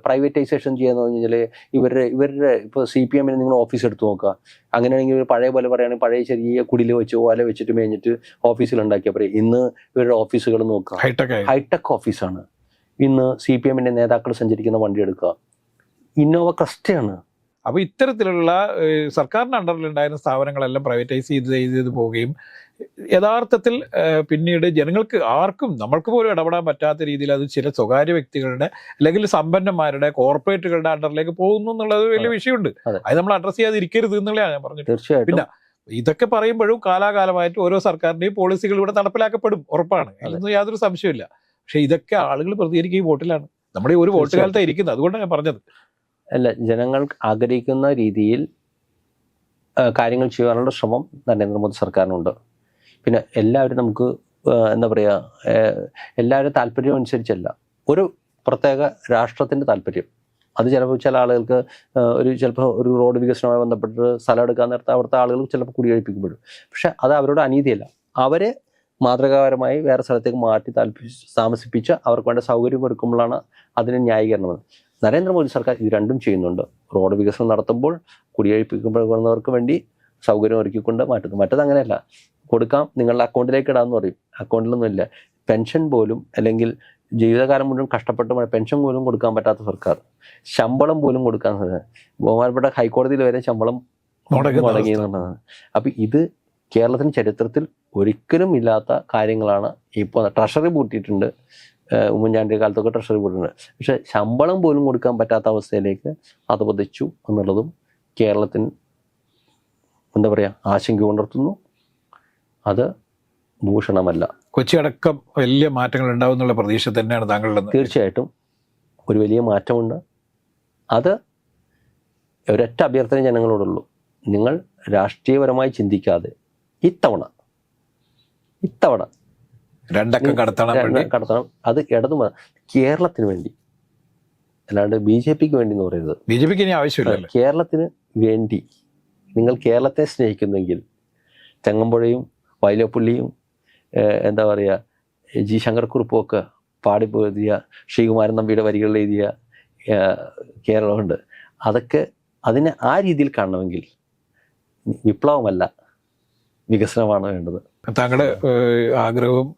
പ്രൈവറ്റൈസേഷൻ ചെയ്യാന്ന് പറഞ്ഞു കഴിഞ്ഞാൽ ഇവരുടെ ഇവരുടെ ഇപ്പോൾ സി പി എമ്മിന് നിങ്ങൾ ഓഫീസ് എടുത്തു നോക്കുക അങ്ങനെയാണെങ്കിൽ പഴയ പോലെ പറയുകയാണെങ്കിൽ പഴയ ചെറിയ കുടിൽ വെച്ചോ ഓല വെച്ചിട്ട് മേഞ്ഞിട്ട് ഓഫീസിൽ ഉണ്ടാക്കിയാൽ പറയും ഇന്ന് ഇവരുടെ ഓഫീസുകൾ നോക്കുക ഹൈടെക് ഹൈടെക് ഓഫീസാണ് ഇന്ന് സി പി എമ്മിന്റെ നേതാക്കൾ സഞ്ചരിക്കുന്ന വണ്ടി എടുക്കുക ഇന്നോവ ക്രസ്റ്റയാണ് അപ്പൊ ഇത്തരത്തിലുള്ള സർക്കാരിന്റെ സർക്കാരിന്റെ അണ്ടറിൽ ഉണ്ടായിരുന്ന സ്ഥാപനങ്ങളെല്ലാം പ്രൈവറ്റൈസ് ചെയ്ത് ചെയ്ത് ചെയ്ത് പോവുകയും യഥാർത്ഥത്തിൽ പിന്നീട് ജനങ്ങൾക്ക് ആർക്കും നമ്മൾക്ക് പോലും ഇടപെടാൻ പറ്റാത്ത രീതിയിൽ അത് ചില സ്വകാര്യ വ്യക്തികളുടെ അല്ലെങ്കിൽ സമ്പന്നന്മാരുടെ കോർപ്പറേറ്റുകളുടെ അണ്ടറിലേക്ക് പോകുന്നു എന്നുള്ളത് വലിയ. വിഷയമുണ്ട്. അത്. നമ്മൾ അഡ്രസ് ചെയ്യാതിരിക്കരുത് എന്നുള്ളതാണ് ഞാൻ പറഞ്ഞത്. തീർച്ചയായും പിന്നെ ഇതൊക്കെ പറയുമ്പോഴും കാലാകാലമായിട്ട് ഓരോ സർക്കാരിന്റെയും പോളിസികൾ ഇവിടെ നടപ്പിലാക്കപ്പെടും ഉറപ്പാണ്. അതൊന്നും യാതൊരു സംശയമില്ല പക്ഷേ ഇതൊക്കെ ആളുകൾ പ്രതികരിക്കുക ഈ വോട്ടിലാണ്. നമ്മുടെ ഒരു വോട്ട് കാലത്തായിരിക്കുന്നത് കാലത്താണ് ഇരിക്കുന്നത്. അതുകൊണ്ടാണ് ഞാൻ പറഞ്ഞത്. അല്ല ജനങ്ങൾ ആഗ്രഹിക്കുന്ന രീതിയിൽ കാര്യങ്ങൾ ചെയ്യാനുള്ള ശ്രമം നരേന്ദ്രമോദി സർക്കാരിനുണ്ട്. പിന്നെ എല്ലാവരും നമുക്ക് എന്താ പറയുക എല്ലാവരും താല്പര്യം അനുസരിച്ചല്ല. ഒരു പ്രത്യേക രാഷ്ട്രത്തിന്റെ താല്പര്യം. അത് ചിലപ്പോൾ ചില ആളുകൾക്ക് ഒരു ചിലപ്പോൾ ഒരു റോഡ് വികസനവുമായി ബന്ധപ്പെട്ട് സ്ഥലം എടുക്കാൻ നേരത്തെ അവിടുത്തെ ആളുകൾ ചിലപ്പോൾ കുടിയൊഴിപ്പിക്കപ്പെടും പക്ഷെ അത് അവരുടെ അനീതിയല്ല. അവരെ മാതൃകാപരമായി വേറെ സ്ഥലത്തേക്ക് മാറ്റി താല്പര്യ താമസിപ്പിച്ച് അവർക്ക് വേണ്ട സൗകര്യം ഒരുക്കുമ്പോഴാണ് അതിന് ന്യായീകരണം നരേന്ദ്രമോദി സർക്കാർ ഇത് രണ്ടും ചെയ്യുന്നുണ്ട്. റോഡ് വികസനം നടത്തുമ്പോൾ കുടിയൊഴിപ്പിക്കപ്പെടുന്നവർക്ക് വേണ്ടി സൗകര്യം ഒരുക്കിക്കൊണ്ട് മാറ്റുന്നു. മറ്റത് അങ്ങനെയല്ല. കൊടുക്കാം നിങ്ങളുടെ അക്കൗണ്ടിലേക്ക് ഇടാന്ന് പറയും. അക്കൗണ്ടിലൊന്നുമില്ല പെൻഷൻ പോലും അല്ലെങ്കിൽ ജീവിതകാലം മുഴുവൻ കഷ്ടപ്പെട്ട് പെൻഷൻ പോലും കൊടുക്കാൻ പറ്റാത്ത സർക്കാർ. ശമ്പളം പോലും കൊടുക്കാൻ. ബഹുമാനപ്പെട്ട ഹൈക്കോടതിയിൽ വരെ ശമ്പളം മുടങ്ങി എന്നുള്ളതാണ്. അപ്പൊ ഇത് കേരളത്തിന് ചരിത്രത്തിൽ ഒരിക്കലും ഇല്ലാത്ത കാര്യങ്ങളാണ് ഇപ്പോൾ ട്രഷറി പൂട്ടിയിട്ടുണ്ട്. ഏഹ് ഉമ്മൻചാണ്ടി കാലത്തൊക്കെ ട്രഷറി പൂട്ടിയിട്ടുണ്ട് പക്ഷെ ശമ്പളം പോലും കൊടുക്കാൻ പറ്റാത്ത അവസ്ഥയിലേക്ക് അത് പതിച്ചു എന്നുള്ളതും കേരളത്തിന് എന്താ പറയുക ആശങ്ക ഉണർത്തുന്നു. അത് ഭൂഷണമല്ല. കൊച്ചി അടക്കം വലിയ മാറ്റങ്ങൾ ഉണ്ടാവും എന്നുള്ള പ്രതീക്ഷ തന്നെയാണ് താങ്കളുടെ തീർച്ചയായിട്ടും ഒരു വലിയ മാറ്റമുണ്ട്. അത് ഒരൊറ്റ അഭ്യർത്ഥന ജനങ്ങളോടുള്ളൂ. നിങ്ങൾ രാഷ്ട്രീയപരമായി ചിന്തിക്കാതെ ഇത്തവണ ഇത്തവണ രണ്ടക്കം കടത്തണം കടത്തണം. അത് ഇടതു കേരളത്തിന് വേണ്ടി. അല്ലാണ്ട് ബി ജെ പിക്ക് വേണ്ടി എന്ന് പറയരുത് ബി ജെ പിക്ക് ആവശ്യമില്ല കേരളത്തിന് വേണ്ടി. നിങ്ങൾ കേരളത്തെ സ്നേഹിക്കുന്നെങ്കിൽ ചങ്ങമ്പുഴയും വൈലപ്പുള്ളിയും എന്താ പറയുക ജി ശങ്കർക്കുറുപ്പും ഒക്കെ പാടി എഴുതിയ ശ്രീകുമാരൻ നമ്പിയുടെ വരികളിൽ എഴുതിയ കേരളമുണ്ട്. അതൊക്കെ അതിനെ ആ രീതിയിൽ കാണണമെങ്കിൽ വിപ്ലവമല്ല വികസനമാണ് വേണ്ടത്. താങ്കളുടെ ആഗ്രഹവും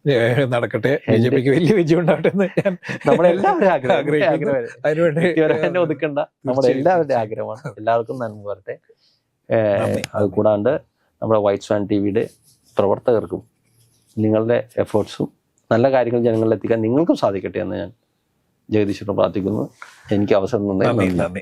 നടക്കട്ടെ. ബി ജെ പിക്ക് വലിയ വിജയം ഉണ്ടാവട്ടെ എന്ന് ഞാൻ നമ്മളെല്ലാവരും ആഗ്രഹിക്കുന്നു. അതിനുവേണ്ടി ഒതുക്കണ്ട. നമ്മുടെ എല്ലാവരുടെയും ആഗ്രഹമാണ്. എല്ലാവർക്കും നന്മ വരട്ടെ. അത് കൂടാണ്ട് നമ്മുടെ വൈറ്റ് സ്വാൻ ടി വിയുടെ പ്രവർത്തകർക്കും നിങ്ങളുടെ എഫേർട്സും നല്ല കാര്യങ്ങൾ ജനങ്ങളിൽ എത്തിക്കാൻ നിങ്ങൾക്കും സാധിക്കട്ടെ എന്ന് ഞാൻ ജഗദീശ്വരൻ പ്രാർത്ഥിക്കുന്നു. എനിക്ക് അവസരം നന്ദി. നന്ദി നന്ദി.